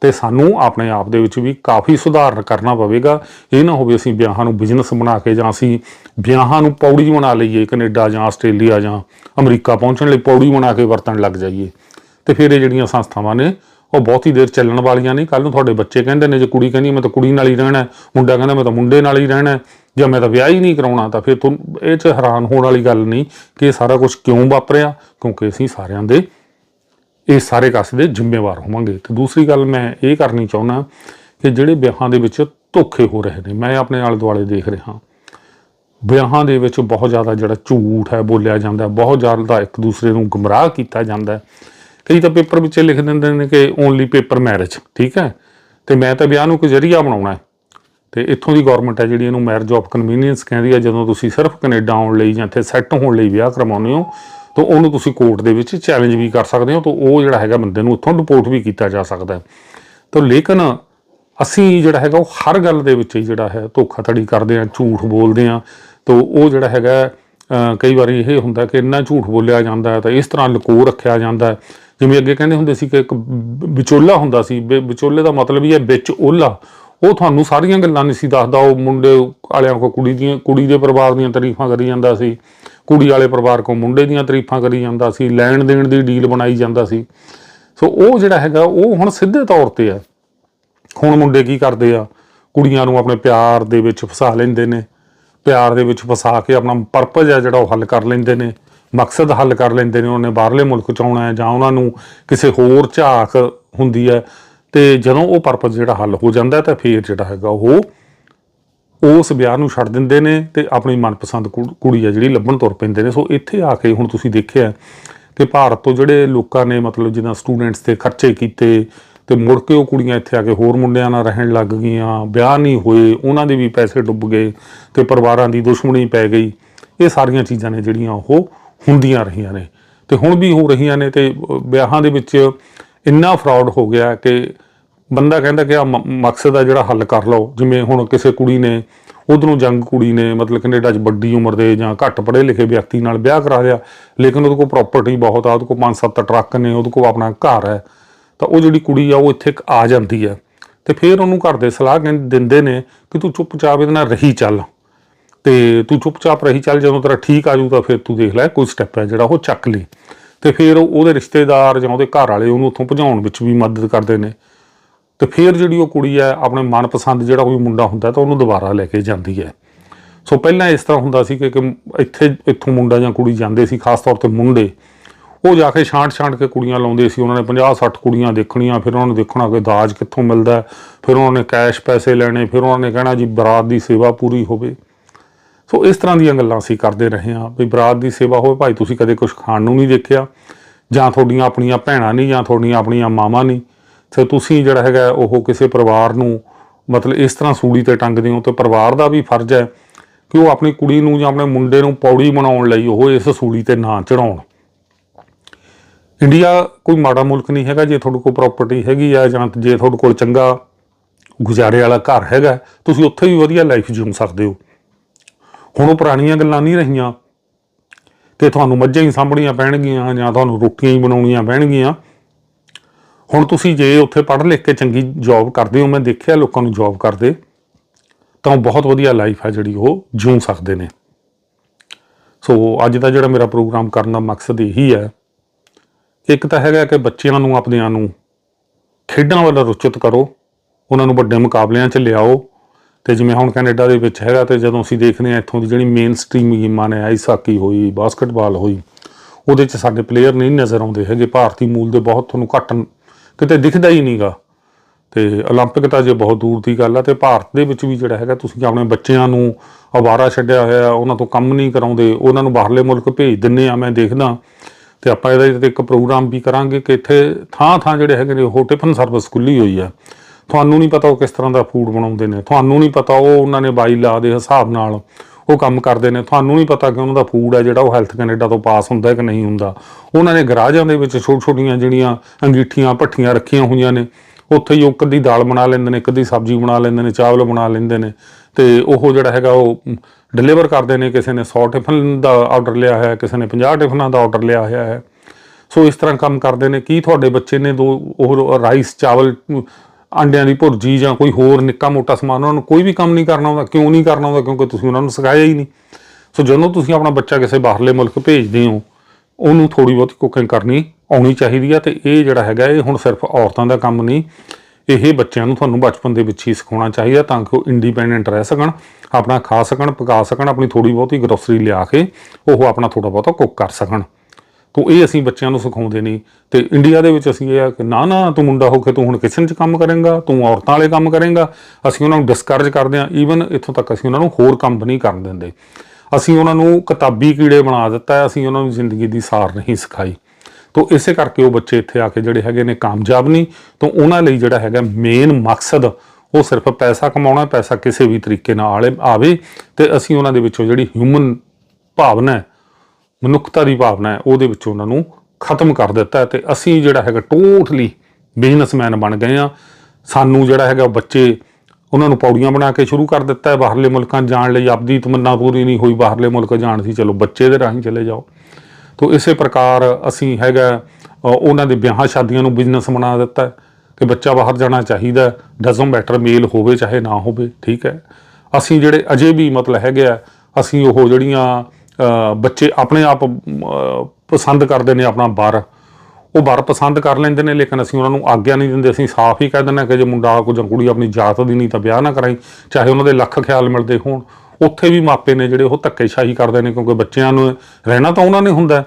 ਤੇ ਸਾਨੂੰ ਆਪਣੇ ਆਪ ਦੇ ਵਿੱਚ ਵੀ ਕਾਫੀ ਸੁਧਾਰ ਕਰਨਾ ਪਵੇਗਾ। ਇਹ ਨਾ ਹੋਵੇ ਅਸੀਂ ਵਿਆਹਾਂ ਨੂੰ ਬਿਜ਼ਨਸ ਬਣਾ ਕੇ ਜਾਂ ਅਸੀਂ ਵਿਆਹਾਂ ਨੂੰ ਪੌੜੀ ਬਣਾ ਲਈਏ, ਕੈਨੇਡਾ ਜਾਂ ਆਸਟ੍ਰੇਲੀਆ ਜਾਂ ਅਮਰੀਕਾ ਪਹੁੰਚਣ ਲਈ ਪੌੜੀ ਬਣਾ ਕੇ ਵਰਤਣ ਲੱਗ ਜਾਈਏ। ਤੇ ਫਿਰ ਇਹ ਜਿਹੜੀਆਂ ਸੰਸਥਾਵਾਂ ਨੇ, ਉਹ ਬਹੁਤ ਹੀ ਦੇਰ ਚੱਲਣ ਵਾਲੀਆਂ ਨਹੀਂ ਕੱਲ ਨੂੰ ਤੁਹਾਡੇ ਬੱਚੇ ਕਹਿੰਦੇ ਨੇ, ਜੇ ਕੁੜੀ ਕਹਿੰਦੀ ਮੈਂ ਤਾਂ ਕੁੜੀ ਨਾਲ ਹੀ ਰਹਿਣਾ ਮੁੰਡਾ ਕਹਿੰਦਾ, ਮੈਂ ਤਾਂ ਮੁੰਡੇ ਨਾਲ ਹੀ ਰਹਿਣਾ ਜਾਂ, ਮੈਂ ਤਾਂ ਵਿਆਹ ਹੀ ਨਹੀਂ ਕਰਾਉਣਾ। ਤਾਂ ਫਿਰ ਤੁਮ ਇਹ ਚ ਹੈਰਾਨ ਹੋਣ ਵਾਲੀ ਗੱਲ ਨਹੀਂ ਕਿ ਇਹ ਸਾਰਾ ਕੁਝ ਕਿਉਂ ਵਾਪਰਿਆ? ਕਿਉਂਕਿ ਅਸੀਂ ਸਾਰਿਆਂ ਦੇ ਇਹ ਸਾਰੇ ਕਾਸੇ ਦੇ ਜ਼ਿੰਮੇਵਾਰ ਹੋਵਾਂਗੇ। ਤੇ ਦੂਸਰੀ ਗੱਲ ਮੈਂ ਇਹ ਕਰਨੀ ਚਾਹੁੰਦਾ ਕਿ ਜਿਹੜੇ ਵਿਆਹਾਂ ਦੇ ਵਿੱਚ ਧੋਖੇ ਹੋ ਰਹੇ ਨੇ, ਮੈਂ ਆਪਣੇ ਆਲੇ ਦੁਆਲੇ ਦੇਖ ਰਿਹਾ। ਵਿਆਹਾਂ ਦੇ ਵਿੱਚ ਬਹੁਤ ਜ਼ਿਆਦਾ ਜਿਹੜਾ ਝੂਠ ਹੈ ਬੋਲਿਆ ਜਾਂਦਾ, ਬਹੁਤ ਜ਼ਿਆਦਾ ਇੱਕ ਦੂਸਰੇ ਨੂੰ ਗੁੰਮਰਾਹ ਕੀਤਾ ਜਾਂਦਾ। ਕਈ ਤਾਂ ਪੇਪਰ ਵਿੱਚ ਲਿਖ ਦਿੰਦੇ ਨੇ ਕਿ ਓਨਲੀ ਪੇਪਰ ਮੈਰਿਜ ਠੀਕ ਹੈ? ਤੇ ਮੈਂ ਤਾਂ ਵਿਆਹ ਨੂੰ ਕੋਈ ਜ਼ਰੀਆ ਬਣਾਉਣਾ ਹੈ। ਤੇ ਇੱਥੋਂ ਦੀ ਗਵਰਨਮੈਂਟ ਹੈ ਜਿਹੜੀ ਇਹਨੂੰ ਮੈਰਿਜ ਆਫ ਕਨਵੀਨੀਅੰਸ ਕਹਿੰਦੀ ਹੈ, ਜਦੋਂ ਤੁਸੀਂ ਸਿਰਫ ਕੈਨੇਡਾ ਆਉਣ ਲਈ ਜਾਂ ਇੱਥੇ ਸੈੱਟ ਹੋਣ ਲਈ ਵਿਆਹ ਕਰਵਾਉਂਦੇ ਹੋ ਤਾਂ ਉਹਨੂੰ ਤੁਸੀਂ ਕੋਰਟ ਦੇ ਵਿੱਚ ਚੈਲੰਜ ਵੀ ਕਰ ਸਕਦੇ ਹੋ ਤਾਂ ਉਹ ਜਿਹੜਾ ਹੈਗਾ ਬੰਦੇ ਨੂੰ ਉੱਥੋਂ ਰਿਪੋਰਟ ਵੀ ਕੀਤਾ ਜਾ ਸਕਦਾ ਹੈ। ਤਾਂ ਲੇਕਿਨ ਅਸੀਂ ਜਿਹੜਾ ਹੈਗਾ ਉਹ ਹਰ ਗੱਲ ਦੇ ਵਿੱਚ ਹੀ ਜਿਹੜਾ ਹੈ ਧੋਖਾਧੜੀ ਕਰਦੇ ਆ ਝੂਠ ਬੋਲਦੇ ਆ ਤਾਂ ਉਹ ਜਿਹੜਾ ਹੈਗਾ ਕਈ ਵਾਰੀ ਇਹ ਹੁੰਦਾ ਕਿ ਇੰਨਾ ਝੂਠ ਬੋਲਿਆ ਜਾਂਦਾ ਹੈ ਤਾਂ ਇਸ ਤਰ੍ਹਾਂ ਲਕੋ ਰੱਖਿਆ ਜਾਂਦਾ ਹੈ। ਜਿਵੇਂ ਅੱਗੇ ਕਹਿੰਦੇ ਹੁੰਦੇ ਸੀ ਕਿ ਇੱਕ ਵਿਚੋਲਾ ਹੁੰਦਾ ਸੀ। ਵਿ- ਵਿਚੋਲੇ ਦਾ ਮਤਲਬ ਹੀ ਹੈ ਵਿੱਚ ਓਲਾ। ਉਹ ਤੁਹਾਨੂੰ ਸਾਰੀਆਂ ਗੱਲਾਂ ਨਹੀਂ ਸੀ ਦੱਸਦਾ। ਉਹ ਮੁੰਡੇ ਵਾਲਿਆਂ ਕੋ ਕੁੜੀ ਦੀਆਂ, ਕੁੜੀ ਦੇ ਪਰਿਵਾਰ ਦੀਆਂ ਤਾਰੀਫਾਂ ਕਰੀ ਜਾਂਦਾ ਸੀ। ਕੁੜੀ ਵਾਲੇ ਪਰਿਵਾਰ ਕੋ ਮੁੰਡੇ ਦੀਆਂ ਤਾਰੀਫਾਂ ਕਰੀ ਜਾਂਦਾ ਸੀ, ਲੈਣ ਦੇਣ ਦੀ ਡੀਲ ਬਣਾਈ ਜਾਂਦਾ ਸੀ। ਸੋ ਉਹ ਜਿਹੜਾ ਹੈਗਾ, ਉਹ ਹੁਣ ਸਿੱਧੇ ਤੌਰ ਤੇ ਹੈ। ਹੁਣ ਮੁੰਡੇ ਕੀ ਕਰਦੇ ਆ? ਕੁੜੀਆਂ ਨੂੰ ਆਪਣੇ ਪਿਆਰ ਦੇ ਵਿੱਚ ਫਸਾ ਲੈਂਦੇ ਨੇ। ਪਿਆਰ ਦੇ ਵਿੱਚ ਫਸਾ ਕੇ ਆਪਣਾ ਪਰਪਸ ਆ ਜਿਹੜਾ ਉਹ ਹੱਲ ਕਰ ਲੈਂਦੇ ਨੇ। ਮਕਸਦ ਹੱਲ ਕਰ ਲੈਂਦੇ ਨੇ, ਉਹਨੇ ਬਾਹਰਲੇ ਮੁਲਕ ਚ ਆਉਣਾ ਹੈ ਜਾਂ ਉਹਨਾਂ ਨੂੰ ਕਿਸੇ ਹੋਰ ਝਾਕ ਹੁੰਦੀ ਹੈ। ਤੇ ਜਦੋਂ ਉਹ ਪਰਪਸ ਜਿਹੜਾ ਹੱਲ ਹੋ ਜਾਂਦਾ ਤਾਂ ਫਿਰ ਜਿਹੜਾ ਹੈਗਾ ਉਹ ਉਸ ਵਿਆਹ ਨੂੰ ਛੱਡ ਦਿੰਦੇ ਨੇ ਤੇ ਆਪਣੀ ਮਨਪਸੰਦ ਕੁੜ- ਕੁੜੀ ਆ ਜਿਹੜੀ ਲੱਭਣ ਤੁਰ ਪੈਂਦੇ ਨੇ। ਸੋ ਇੱਥੇ ਆ ਕੇ ਹੁਣ ਤੁਸੀਂ ਦੇਖਿਆ ਕਿ ਭਾਰਤ ਤੋਂ ਜਿਹੜੇ ਲੋਕਾਂ ਨੇ ਮਤਲਬ ਜਿੱਦਾਂ ਸਟੂਡੈਂਟਸ ਤੇ ਖਰਚੇ ਕੀਤੇ ਤੇ ਮੁੜ ਕੇ ਉਹ ਕੁੜੀਆਂ ਇੱਥੇ ਆ ਕੇ ਹੋਰ ਮੁੰਡਿਆਂ ਨਾਲ ਰਹਿਣ ਲੱਗ ਗਈਆਂ, ਵਿਆਹ ਨਹੀਂ ਹੋਏ, ਉਹਨਾਂ ਦੇ ਵੀ ਪੈਸੇ ਡੁੱਬ ਗਏ ਤੇ ਪਰਿਵਾਰਾਂ ਦੀ ਦੁਸ਼ਮਣੀ ਪੈ ਗਈ। ਇਹ ਸਾਰੀਆਂ ਚੀਜ਼ਾਂ ਨੇ ਜਿਹੜੀਆਂ ਉਹ ਹੁੰਦੀਆਂ ਰਹੀਆਂ ਨੇ। ਤੇ ਹੁਣ ਵੀ ਹੋ ਰਹੀਆਂ ਨੇ ਤੇ ਵਿਆਹਾਂ ਦੇ ਵਿੱਚ ਇੰਨਾ ਫਰਾਡ ਹੋ ਗਿਆ ਕਿ ਬੰਦਾ ਕਹਿੰਦਾ ਕਿ ਆ ਮਕਸਦ ਆ ਜਿਹੜਾ ਹੱਲ ਕਰ ਲਓ। ਜਿਵੇਂ ਹੁਣ ਕਿਸੇ ਕੁੜੀ ਨੇ ਉਧਰੋਂ ਜੰਗ ਕੁੜੀ ਨੇ, ਮਤਲਬ ਕੈਨੇਡਾ 'ਚ ਵੱਡੀ ਉਮਰ ਦੇ ਜਾਂ ਘੱਟ ਪੜ੍ਹੇ ਲਿਖੇ ਵਿਅਕਤੀ ਨਾਲ ਵਿਆਹ ਕਰਾ ਲਿਆ, ਲੇਕਿਨ ਉਹਦੇ ਕੋਲ ਪ੍ਰਾਪਰਟੀ ਬਹੁਤ ਆ, ਉਹਦੇ ਕੋਲ 5-7 ਟਰੱਕ ਨੇ, ਉਹਦੇ ਕੋਲ ਆਪਣਾ ਘਰ ਹੈ, ਤਾਂ ਉਹ ਜਿਹੜੀ ਕੁੜੀ ਆ, ਉਹ ਇੱਥੇ ਇੱਕ ਆ ਜਾਂਦੀ ਹੈ। ਤੇ ਫਿਰ ਉਹਨੂੰ ਘਰ ਦੇ ਸਲਾਹ ਕਹਿੰ- ਦਿੰਦੇ ਨੇ ਕਿ ਤੂੰ ਚੁੱਪਚਾਪ ਇਹਦੇ ਨਾਲ ਰਹੀ ਚੱਲ। ਤੇ ਤੂੰ ਚੁੱਪਚਾਪ ਰਹੀ ਚੱਲ, ਜਦੋਂ ਤੇਰਾ ਠੀਕ ਆ ਜੂ ਤਾਂ ਫਿਰ ਤੂੰ ਦੇਖ ਲੈ, ਕੋਈ ਸਟੈਪ ਹੈ ਜਿਹੜਾ ਉਹ ਚੱਕ ਲਈ ਤੇ ਫਿਰ ਉਹਦੇ ਰਿਸ਼ਤੇਦਾਰ ਜਾਂ ਉਹਦੇ ਘਰ ਵਾਲੇ ਉਹਨੂੰ ਉੱਥੋਂ ਭਜਾਉਣ ਵਿੱਚ ਵੀ ਮਦਦ ਕਰਦੇ ਨੇ। ਤੇ ਫਿਰ ਜਿਹੜੀ ਉਹ ਕੁੜੀ ਹੈ, ਆਪਣੇ ਮਨਪਸੰਦ ਜਿਹੜਾ ਕੋਈ ਮੁੰਡਾ ਹੁੰਦਾ ਤਾਂ ਉਹਨੂੰ ਦੁਬਾਰਾ ਲੈ ਕੇ ਜਾਂਦੀ ਹੈ। ਸੋ ਪਹਿਲਾਂ ਇਸ ਤਰ੍ਹਾਂ ਹੁੰਦਾ ਸੀ ਕਿ ਕਿ ਇੱਥੇ, ਇੱਥੋਂ ਮੁੰਡਾ ਜਾਂ ਕੁੜੀ ਜਾਂਦੇ ਸੀ, ਖਾਸ ਤੌਰ ਤੇ ਮੁੰਡੇ। ਉਹ ਜਾ ਕੇ ਛਾਂਟ ਛਾਂਟ ਕੇ ਕੁੜੀਆਂ ਲਾਉਂਦੇ ਸੀ, ਉਹਨਾਂ ਨੇ 50 60 ਕੁੜੀਆਂ ਦੇਖਣੀਆਂ, ਫਿਰ ਉਹਨਾਂ ਨੂੰ ਦੇਖਣਾ ਕਿ ਦਾਜ ਕਿੱਥੋਂ ਮਿਲਦਾ ਫਿਰ ਉਹਨਾਂ ਨੇ ਕੈਸ਼ ਪੈਸੇ ਲੈਣੇ, ਫਿਰ ਉਹਨਾਂ ਨੇ ਕਹਿਣਾ ਜੀ ਬਰਾਤ ਦੀ ਸੇਵਾ ਪੂਰੀ ਹੋਵੇ। ਸੋ ਇਸ ਤਰ੍ਹਾਂ ਦੀਆਂ ਗੱਲਾਂ ਅਸੀਂ ਕਰਦੇ ਰਹੇ ਹਾਂ, ਵੀ ਬਰਾਤ ਦੀ ਸੇਵਾ ਹੋਵੇ, ਭਾਈ ਤੁਸੀਂ ਕਦੇ ਕੁਝ ਖਾਣ ਨੂੰ ਨਹੀਂ ਦੇਖਿਆ, ਜਾਂ ਤੁਹਾਡੀਆਂ ਆਪਣੀਆਂ ਭੈਣਾਂ ਨਹੀਂ, ਜਾਂ ਤੁਹਾਡੀਆਂ ਆਪਣੀਆਂ ਮਾਵਾਂ ਨਹੀਂ। ਤੇ ਤੁਸੀਂ ਜਿਹੜਾ ਹੈਗਾ ਉਹ ਕਿਸੇ ਪਰਿਵਾਰ ਨੂੰ ਮਤਲਬ ਇਸ ਤਰ੍ਹਾਂ ਸੂੜੀ ਤੇ ਟੰਗਦੇ ਹੋ ਤੇ ਪਰਿਵਾਰ ਦਾ ਵੀ ਫਰਜ਼ ਹੈ ਕਿ ਉਹ ਆਪਣੀ ਕੁੜੀ ਨੂੰ ਜਾਂ ਆਪਣੇ ਮੁੰਡੇ ਨੂੰ ਪੌੜੀ ਬਣਾਉਣ ਲਈ ਉਹ ਇਸ ਸੂੜੀ ਤੇ ਨਾ ਚੜਾਉਣ ਇੰਡੀਆ ਕੋਈ ਮਾੜਾ ਮੁਲਕ ਨਹੀਂ ਹੈਗਾ, ਜੇ ਤੁਹਾਡੇ ਕੋਲ ਪ੍ਰਾਪਰਟੀ ਹੈਗੀ ਆ ਜਾਂ ਜੇ ਤੁਹਾਡੇ ਕੋਲ ਚੰਗਾ ਗੁਜ਼ਾਰੇ ਵਾਲਾ ਘਰ ਹੈਗਾ, ਤੁਸੀਂ ਉੱਥੇ ਵੀ ਵਧੀਆ ਲਾਈਫ ਜਿਉਂ ਸਕਦੇ ਹੋ। ਹੁਣ ਉਹ ਪੁਰਾਣੀਆਂ ਗੱਲਾਂ ਨਹੀਂ ਰਹੀਆਂ ਕਿ ਤੁਹਾਨੂੰ ਮੱਝਾਂ ਹੀ ਸਾਂਭਣੀਆਂ ਪੈਣਗੀਆਂ ਜਾਂ ਤੁਹਾਨੂੰ ਰੋਟੀਆਂ ਹੀ ਬਣਾਉਣੀਆਂ ਪੈਣਗੀਆਂ। ਹੁਣ ਤੁਸੀਂ ਜੇ ਉੱਥੇ ਪੜ੍ਹ ਲਿਖ ਕੇ ਚੰਗੀ ਜੌਬ ਕਰਦੇ ਹੋ, ਮੈਂ ਦੇਖਿਆ ਲੋਕਾਂ ਨੂੰ ਜੌਬ ਕਰਦੇ, ਤਾਂ ਉਹ ਬਹੁਤ ਵਧੀਆ ਲਾਈਫ ਹੈ ਜਿਹੜੀ ਉਹ ਜਿਉ ਸਕਦੇ ਨੇ। ਸੋ ਅੱਜ ਦਾ ਜਿਹੜਾ ਮੇਰਾ ਪ੍ਰੋਗਰਾਮ ਕਰਨ ਦਾ ਮਕਸਦ ਇਹੀ ਹੈ ਇੱਕ ਤਾਂ ਹੈਗਾ ਕਿ ਬੱਚਿਆਂ ਨੂੰ, ਆਪਣਿਆਂ ਨੂੰ ਖੇਡਾਂ ਵੱਲ ਰੁਚਿਤ ਕਰੋ, ਉਹਨਾਂ ਨੂੰ ਵੱਡੇ ਮੁਕਾਬਲਿਆਂ 'ਚ ਲਿਆਓ। ਤੇ ਜਿਵੇਂ ਹੁਣ ਕੈਨੇਡਾ ਦੇ ਵਿੱਚ ਹੈਗਾ ਤੇ ਜਦੋਂ ਅਸੀਂ ਦੇਖਦੇ ਹਾਂ ਇੱਥੋਂ ਦੀ ਜਿਹੜੀ ਮੇਨ ਸਟ੍ਰੀਮ ਗੇਮਾਂ ਨੇ ਆਈਸ ਹਾਕੀ ਹੋਈ ਬਾਸਕਟਬਾਲ ਹੋਈ, ਉਹਦੇ 'ਚ ਸਾਡੇ ਪਲੇਅਰ ਨਹੀਂ ਨਜ਼ਰ ਆਉਂਦੇ ਹੈਗੇ, ਭਾਰਤੀ ਮੂਲ ਦੇ ਬਹੁਤ ਤੁਹਾਨੂੰ ਘੱਟ ਕਿਤੇ ਦਿਖਦਾ ਹੀ ਨਹੀਂਗਾ ਤੇ 올림픽 ਤਾਂ ਜੇ ਬਹੁਤ ਦੂਰ ਦੀ ਗੱਲ ਆ ਤੇ ਭਾਰਤ ਦੇ ਵਿੱਚ ਵੀ ਜਿਹੜਾ ਹੈਗਾ ਤੁਸੀਂ ਆਪਣੇ ਬੱਚਿਆਂ ਨੂੰ ਅਵਾਰਾ ਛੱਡਿਆ ਹੋਇਆ ਉਹਨਾਂ ਤੋਂ ਕੰਮ ਨਹੀਂ ਕਰਾਉਂਦੇ ਉਹਨਾਂ ਨੂੰ ਬਾਹਰਲੇ ਮੁਲਕ ਭੇਜ ਦਿੰਨੇ ਆ ਮੈਂ ਦੇਖਦਾ ਤੇ ਆਪਾਂ ਇਹਦਾ ਤੇ ਇੱਕ ਪ੍ਰੋਗਰਾਮ ਵੀ ਕਰਾਂਗੇ ਕਿ ਇੱਥੇ ਥਾਂ ਥਾਂ ਜਿਹੜੇ ਹੈਗੇ ਨੇ ਉਹ ਟਿਫਨ ਸਰਵਿਸ ਖੁੱਲੀ ਹੋਈ ਆ ਤੁਹਾਨੂੰ ਨਹੀਂ ਪਤਾ ਉਹ ਕਿਸ ਤਰ੍ਹਾਂ ਦਾ ਫੂਡ ਬਣਾਉਂਦੇ ਨੇ ਤੁਹਾਨੂੰ ਨਹੀਂ ਪਤਾ ਉਹ ਉਹਨਾਂ ਨੇ ਬਾਈ ਲਾ ਦੇ ਹਿਸਾਬ ਨਾਲ ਉਹ ਕੰਮ ਕਰਦੇ ਨੇ। ਤੁਹਾਨੂੰ ਨਹੀਂ ਪਤਾ ਕਿ ਉਹਨਾਂ ਦਾ ਫੂਡ ਹੈ ਜਿਹੜਾ ਉਹ ਹੈਲਥ ਕੈਨੇਡਾ ਤੋਂ ਪਾਸ ਹੁੰਦਾ ਹੈ ਕਿ ਨਹੀਂ ਹੁੰਦਾ। ਉਹਨਾਂ ਨੇ ਗਰਾਜਾਂ ਦੇ ਵਿੱਚ ਛੋਟ ਛੋਟੀਆਂ ਜਿਹੜੀਆਂ ਅੰਗੀਠੀਆਂ, ਭੱਠੀਆਂ ਰੱਖੀਆਂ ਹੋਈਆਂ ਨੇ। ਉੱਥੇ ਹੀ ਉਹ ਕਦੀ ਦਾਲ ਬਣਾ ਲੈਂਦੇ ਨੇ ਕਦੀ ਸਬਜ਼ੀ ਬਣਾ ਲੈਂਦੇ ਨੇ, ਚਾਵਲ ਬਣਾ ਲੈਂਦੇ ਨੇ। ਤੇ ਉਹ ਜਿਹੜਾ ਹੈਗਾ ਉਹ ਡਿਲੀਵਰ ਕਰਦੇ ਨੇ ਕਿਸੇ ਨੇ 100 ਟਿਫਨ ਦਾ ਆਰਡਰ ਲਿਆ ਹੋਇਆ, ਕਿਸੇ ਨੇ 50 ਟਿਫਨਾਂ ਦਾ ਆਰਡਰ ਲਿਆ ਹੋਇਆ ਹੈ। ਸੋ ਇਸ ਤਰ੍ਹਾਂ ਕੰਮ ਕਰਦੇ ਨੇ। ਕੀ ਤੁਹਾਡੇ ਬੱਚੇ ਨੇ ਦੋ ਉਹ ਰਾਈਸ ਚਾਵਲ ਆਂਡਿਆਂ ਦੀ ਭੁਰਜੀ ਜਾਂ ਕੋਈ ਹੋਰ ਨਿੱਕਾ ਮੋਟਾ ਸਮਾਨ, ਉਹਨਾਂ ਨੂੰ ਕੋਈ ਵੀ ਕੰਮ ਨਹੀਂ ਕਰਨਾ ਆਉਂਦਾ, ਕਿਉਂ ਨਹੀਂ ਕਰਨਾ ਆਉਂਦਾ, ਕਿਉਂਕਿ ਤੁਸੀਂ ਉਹਨਾਂ ਨੂੰ ਸਿਖਾਇਆ ਹੀ ਨਹੀਂ। ਸੋ ਜਦੋਂ ਤੁਸੀਂ ਆਪਣਾ ਬੱਚਾ ਕਿਸੇ ਬਾਹਰਲੇ ਮੁਲਕ ਭੇਜਦੇ ਹੋ, ਉਹਨੂੰ ਥੋੜੀ ਬਹੁਤੀ ਕੁਕਿੰਗ ਕਰਨੀ ਆਉਣੀ ਚਾਹੀਦੀ ਆ, ਤੇ ਇਹ ਜਿਹੜਾ ਹੈਗਾ, ਇਹ ਹੁਣ ਸਿਰਫ ਔਰਤਾਂ ਦਾ ਕੰਮ ਨਹੀਂ, ਇਹ ਬੱਚਿਆਂ ਨੂੰ ਤੁਹਾਨੂੰ ਬਚਪਨ ਦੇ ਵਿੱਚ ਹੀ ਸਿਖਾਉਣਾ ਚਾਹੀਦਾ ਤਾਂ ਕਿ ਉਹ ਇੰਡੀਪੈਂਡੈਂਟ ਰਹਿ ਸਕਣ, ਆਪਣਾ ਖਾ ਸਕਣ, ਪਕਾ ਸਕਣ, ਆਪਣੀ ਥੋੜੀ ਬਹੁਤੀ ਗਰੋਸਰੀ ਲਿਆ ਕੇ ਉਹ ਆਪਣਾ ਥੋੜਾ ਬਹੁਤਾ ਕੁੱਕ ਕਰ ਸਕਣ। ਤੋ ਇਹ ਅਸੀਂ ਬੱਚਿਆਂ ਨੂੰ ਸਿਖਾਉਂਦੇ ਨਹੀਂ। ਤੇ ਇੰਡੀਆ ਦੇ ਵਿੱਚ ਅਸੀਂ ਇਹ ਆ ਕਿ ਨਾ ਨਾ ਤੂੰ ਮੁੰਡਾ ਹੋ ਕੇ ਤੂੰ ਹੁਣ ਕਿਚਨ 'ਚ ਕੰਮ ਕਰੇਂਗਾ, ਤੂੰ ਔਰਤਾਂ ਵਾਲੇ ਕੰਮ ਕਰੇਂਗਾ, ਅਸੀਂ ਉਹਨਾਂ ਨੂੰ ਡਿਸਕਰਜ ਕਰਦੇ ਹਾਂ ਈਵਨ ਇੱਥੋਂ ਤੱਕ ਅਸੀਂ ਉਹਨਾਂ ਨੂੰ ਹੋਰ ਕੰਮ ਨਹੀਂ ਕਰਨ ਦਿੰਦੇ। ਅਸੀਂ ਉਹਨਾਂ ਨੂੰ ਕਿਤਾਬੀ ਕੀੜੇ ਬਣਾ ਦਿੱਤਾ, ਅਸੀਂ ਉਹਨਾਂ ਨੂੰ ਜ਼ਿੰਦਗੀ ਦੀ ਸਾਰ ਨਹੀਂ ਸਿਖਾਈ। ਤੋ ਇਸੇ ਕਰਕੇ ਉਹ ਬੱਚੇ ਇੱਥੇ ਆ ਕੇ ਜਿਹੜੇ ਹੈਗੇ ਨੇ ਕਾਮਯਾਬ ਨਹੀਂ, ਤੋਂ ਉਹਨਾਂ ਲਈ ਜਿਹੜਾ ਹੈਗਾ ਮੇਨ ਮਕਸਦ, ਉਹ ਸਿਰਫ ਪੈਸਾ ਕਮਾਉਣਾ, ਪੈਸਾ ਕਿਸੇ ਵੀ ਤਰੀਕੇ ਨਾਲ ਆਵੇ, ਤੇ ਅਸੀਂ ਉਹਨਾਂ ਦੇ ਵਿੱਚੋਂ ਜਿਹੜੀ ਹਿਊਮਨ ਭਾਵਨਾ ਹੈ ਮਨੁੱਖਤਾ ਦੀ ਭਾਵਨਾ ਹੈ, ਉਹਦੇ ਵਿੱਚ ਉਹਨਾਂ ਨੂੰ ਖਤਮ ਕਰ ਦਿੱਤਾ ਹੈ ਤੇ ਅਸੀਂ ਜਿਹੜਾ ਹੈਗਾ ਟੋਟਲੀ ਬਿਜ਼ਨਸਮੈਨ ਬਣ ਗਏ ਆ ਸਾਨੂੰ ਜਿਹੜਾ ਹੈਗਾ ਬੱਚੇ ਉਹਨਾਂ ਨੂੰ ਪੌੜੀਆਂ ਬਣਾ ਕੇ ਸ਼ੁਰੂ ਕਰ ਦਿੱਤਾ ਹੈ, ਬਾਹਰਲੇ ਮੁਲਕਾਂ ਜਾਣ ਲਈ ਆਪਦੀ ਤਮੰਨਾ ਪੂਰੀ ਨਹੀਂ ਹੋਈ, ਬਾਹਰਲੇ ਮੁਲਕ ਜਾਣ ਸੀ, ਚਲੋ ਬੱਚੇ ਦੇ ਰਾਹੀਂ ਚਲੇ ਜਾਓ। ਤੋ ਇਸੇ ਪ੍ਰਕਾਰ ਅਸੀਂ ਹੈਗਾ ਉਹਨਾਂ ਦੇ ਵਿਆਹਾਂ ਸ਼ਾਦੀਆਂ ਨੂੰ ਬਿਜ਼ਨਸ ਬਣਾ ਦਿੱਤਾ ਹੈ ਕਿ ਬੱਚਾ ਬਾਹਰ ਜਾਣਾ ਚਾਹੀਦਾ ਡਸਨਟ ਮੈਟਰ ਮੇਲ ਹੋਵੇ ਚਾਹੇ ਨਾ ਹੋਵੇ, ਠੀਕ ਹੈ। ਅਸੀਂ ਜਿਹੜੇ ਅਜੇ ਵੀ ਮਤਲਬ ਹੈਗੇ ਆ, ਅਸੀਂ ਉਹ ਜਿਹੜੀਆਂ ਬੱਚੇ ਆਪਣੇ ਆਪ ਪਸੰਦ ਕਰਦੇ ਨੇ ਆਪਣਾ ਬਰ ਉਹ ਬਰ ਪਸੰਦ ਕਰ ਲੈਂਦੇ ਨੇ, ਲੇਕਿਨ ਅਸੀਂ ਉਹਨਾਂ ਨੂੰ ਆਗਿਆ ਨਹੀਂ ਦਿੰਦੇ। ਅਸੀਂ ਸਾਫ਼ ਹੀ ਕਹਿ ਦਿੰਦੇ ਹਾਂ ਕਿ ਜੇ ਮੁੰਡਾ ਕੋਈ ਜਾਂ ਕੁੜੀ ਆਪਣੀ ਜਾਤ ਦੀ ਨਹੀਂ ਤਾਂ ਵਿਆਹ ਨਾ ਕਰਾਈ, ਚਾਹੇ ਉਹਨਾਂ ਦੇ ਲੱਖ ਖਿਆਲ ਮਿਲਦੇ ਹੋਣ। ਉੱਥੇ ਵੀ ਮਾਪੇ ਨੇ ਜਿਹੜੇ ਉਹ ਧੱਕੇਸ਼ਾਹੀ ਕਰਦੇ ਨੇ, ਕਿਉਂਕਿ ਬੱਚਿਆਂ ਨੂੰ ਰਹਿਣਾ ਤਾਂ ਉਹਨਾਂ ਨੇ ਹੁੰਦਾ।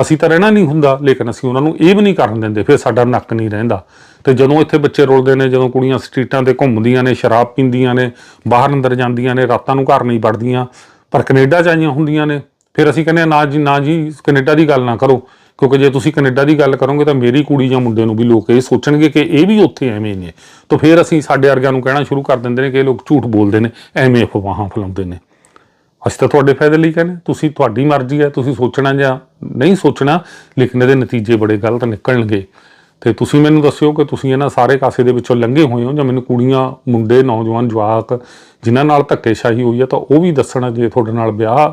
ਅਸੀਂ ਤਾਂ ਰਹਿਣਾ ਨਹੀਂ ਹੁੰਦਾ, ਲੇਕਿਨ ਅਸੀਂ ਉਹਨਾਂ ਨੂੰ ਇਹ ਵੀ ਨਹੀਂ ਕਰਨ ਦਿੰਦੇ, ਫਿਰ ਸਾਡਾ ਨੱਕ ਨਹੀਂ ਰਹਿੰਦਾ। ਤੇ ਜਦੋਂ ਇੱਥੇ ਬੱਚੇ ਰੁਲਦੇ ਨੇ, ਜਦੋਂ ਕੁੜੀਆਂ ਸਟਰੀਟਾਂ ਤੇ ਘੁੰਮਦੀਆਂ ਨੇ, ਸ਼ਰਾਬ ਪੀਂਦੀਆਂ ਨੇ, ਬਾਹਰ ਅੰਦਰ ਜਾਂਦੀਆਂ ਨੇ, ਰਾਤਾਂ ਨੂੰ ਘਰ ਨਹੀਂ ਵੜਦੀਆਂ ਪਰ ਕੈਨੇਡਾ ਚ ਆਈਆਂ ਹੁੰਦੀਆਂ ਨੇ। ਫਿਰ ਅਸੀਂ ਕਹਿੰਦੇ ਹਾਂ, ਨਾ ਜੀ ਨਾ ਜੀ, ਕੈਨੇਡਾ ਦੀ ਗੱਲ ਨਾ ਕਰੋ। ਕਿਉਂਕਿ ਜੇ ਤੁਸੀਂ ਕੈਨੇਡਾ ਦੀ ਗੱਲ ਕਰੋਗੇ ਤਾਂ ਮੇਰੀ ਕੁੜੀ ਜਾਂ ਮੁੰਡੇ ਨੂੰ ਵੀ ਲੋਕ ਇਹ ਸੋਚਣਗੇ ਕਿ ਇਹ ਵੀ ਉੱਥੇ ਐਵੇਂ ਨੇ। ਤਾਂ ਫਿਰ ਅਸੀਂ ਸਾਡੇ ਵਰਗਿਆਂ ਨੂੰ ਕਹਿਣਾ ਸ਼ੁਰੂ ਕਰ ਦਿੰਦੇ ਨੇ ਕਿ ਇਹ ਲੋਕ ਝੂਠ ਬੋਲਦੇ ਨੇ, ਐਵੇਂ ਅਫਵਾਹਾਂ ਫੈਲਾਉਂਦੇ ਨੇ। ਅਸੀਂ ਤਾਂ ਤੁਹਾਡੇ ਫਾਇਦੇ ਲਈ ਕਹਿੰਦੇ ਤੁਸੀਂ ਤੁਹਾਡੀ ਮਰਜ਼ੀ ਹੈ, ਤੁਸੀਂ ਸੋਚਣਾ ਜਾਂ ਨਹੀਂ ਸੋਚਣਾ, ਲੇਕਿਨ ਇਹਦੇ ਨਤੀਜੇ ਬੜੇ ਗਲਤ ਨਿਕਲਣਗੇ। ਤੇ ਤੁਸੀਂ ਮੈਨੂੰ ਦੱਸਿਓ ਕਿ ਤੁਸੀਂ ਇਹਨਾਂ ਸਾਰੇ ਕਾਸੇ ਦੇ ਵਿੱਚੋਂ ਲੰਘੇ ਹੋਏ ਹੋ ਜਾਂ ਮੈਨੂੰ ਕੁੜੀਆਂ, ਮੁੰਡੇ, ਨੌਜਵਾਨ, ਜਵਾਕ ਜਿਨ੍ਹਾਂ ਨਾਲ ਧੱਕੇਸ਼ਾਹੀ ਹੋਈ ਹੈ ਤਾਂ ਉਹ ਵੀ ਦੱਸਣਾ ਜੇ ਤੁਹਾਡੇ ਨਾਲ ਵਿਆਹ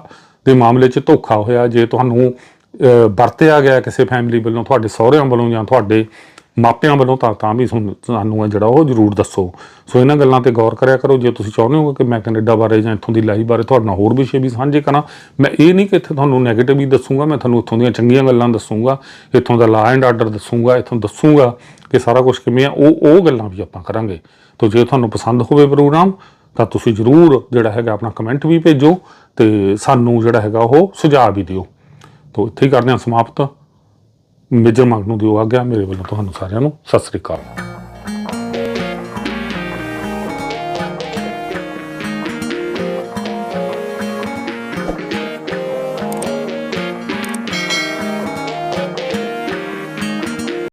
ਦੇ ਮਾਮਲੇ 'ਚ ਧੋਖਾ ਹੋਇਆ, ਜੇ ਤੁਹਾਨੂੰ ਵਰਤਿਆ ਗਿਆ ਕਿਸੇ ਫੈਮਿਲੀ ਵੱਲੋਂ, ਤੁਹਾਡੇ ਸਹੁਰਿਆਂ ਵੱਲੋਂ ਜਾਂ ਤੁਹਾਡੇ ਮਾਪਿਆਂ ਵੱਲੋਂ ਤਾਂ ਤਾਂ ਵੀ ਸਾਨੂੰ ਸਾਨੂੰ ਹੈ ਜਿਹੜਾ ਉਹ ਜ਼ਰੂਰ ਦੱਸੋ। ਸੋ ਇਹਨਾਂ ਗੱਲਾਂ ਤੇ ਗੌਰ ਕਰਿਆ ਕਰੋ। ਜੇ ਤੁਸੀਂ ਚਾਹੁੰਦੇ ਹੋ ਕਿ ਮੈਂ ਕੈਨੇਡਾ ਬਾਰੇ ਜਾਂ ਇੱਥੋਂ ਦੀ ਲਾਈਫ ਬਾਰੇ ਤੁਹਾਡੇ ਨਾਲ ਹੋਰ ਵਿਸ਼ੇ ਵੀ ਸਾਂਝੇ ਕਰਾਂ, ਮੈਂ ਇਹ ਨਹੀਂ ਕਿ ਇੱਥੇ ਤੁਹਾਨੂੰ ਨੈਗੇਟਿਵ ਵੀ ਦੱਸੂਗਾ, ਮੈਂ ਤੁਹਾਨੂੰ ਇੱਥੋਂ ਦੀਆਂ ਚੰਗੀਆਂ ਗੱਲਾਂ ਦੱਸੂਗਾ, ਇੱਥੋਂ ਦਾ ਲਾ ਐਂਡ ਆਰਡਰ ਦੱਸੂਗਾ, ਇੱਥੋਂ ਦੱਸੂਗਾ ਕਿ ਸਾਰਾ ਕੁਝ ਕਿਵੇਂ ਆ। ਉਹ ਉਹ ਗੱਲਾਂ ਵੀ ਆਪਾਂ ਕਰਾਂਗੇ। ਤਾਂ ਜੇ ਤੁਹਾਨੂੰ ਪਸੰਦ ਹੋਵੇ ਪ੍ਰੋਗਰਾਮ, ਤਾਂ ਤੁਸੀਂ ਜ਼ਰੂਰ ਜਿਹੜਾ ਹੈਗਾ ਆਪਣਾ ਕਮੈਂਟ ਵੀ ਭੇਜੋ ਤੇ ਸਾਨੂੰ ਜਿਹੜਾ ਹੈਗਾ ਉਹ ਸੁਝਾਅ ਵੀ ਦਿਓ। ਤਾਂ ਇੱਥੇ ਹੀ ਕਰਦੇ ਹਾਂ ਸਮਾਪਤ। ਮੇਜਰ ਮੰਗ ਨੂੰ ਦਿਓ ਆ ਗਿਆ ਮੇਰੇ ਵੱਲੋਂ ਤੁਹਾਨੂੰ ਸਾਰਿਆਂ ਨੂੰ। ਸਤਿ ਸ੍ਰੀ ਅਕਾਲ।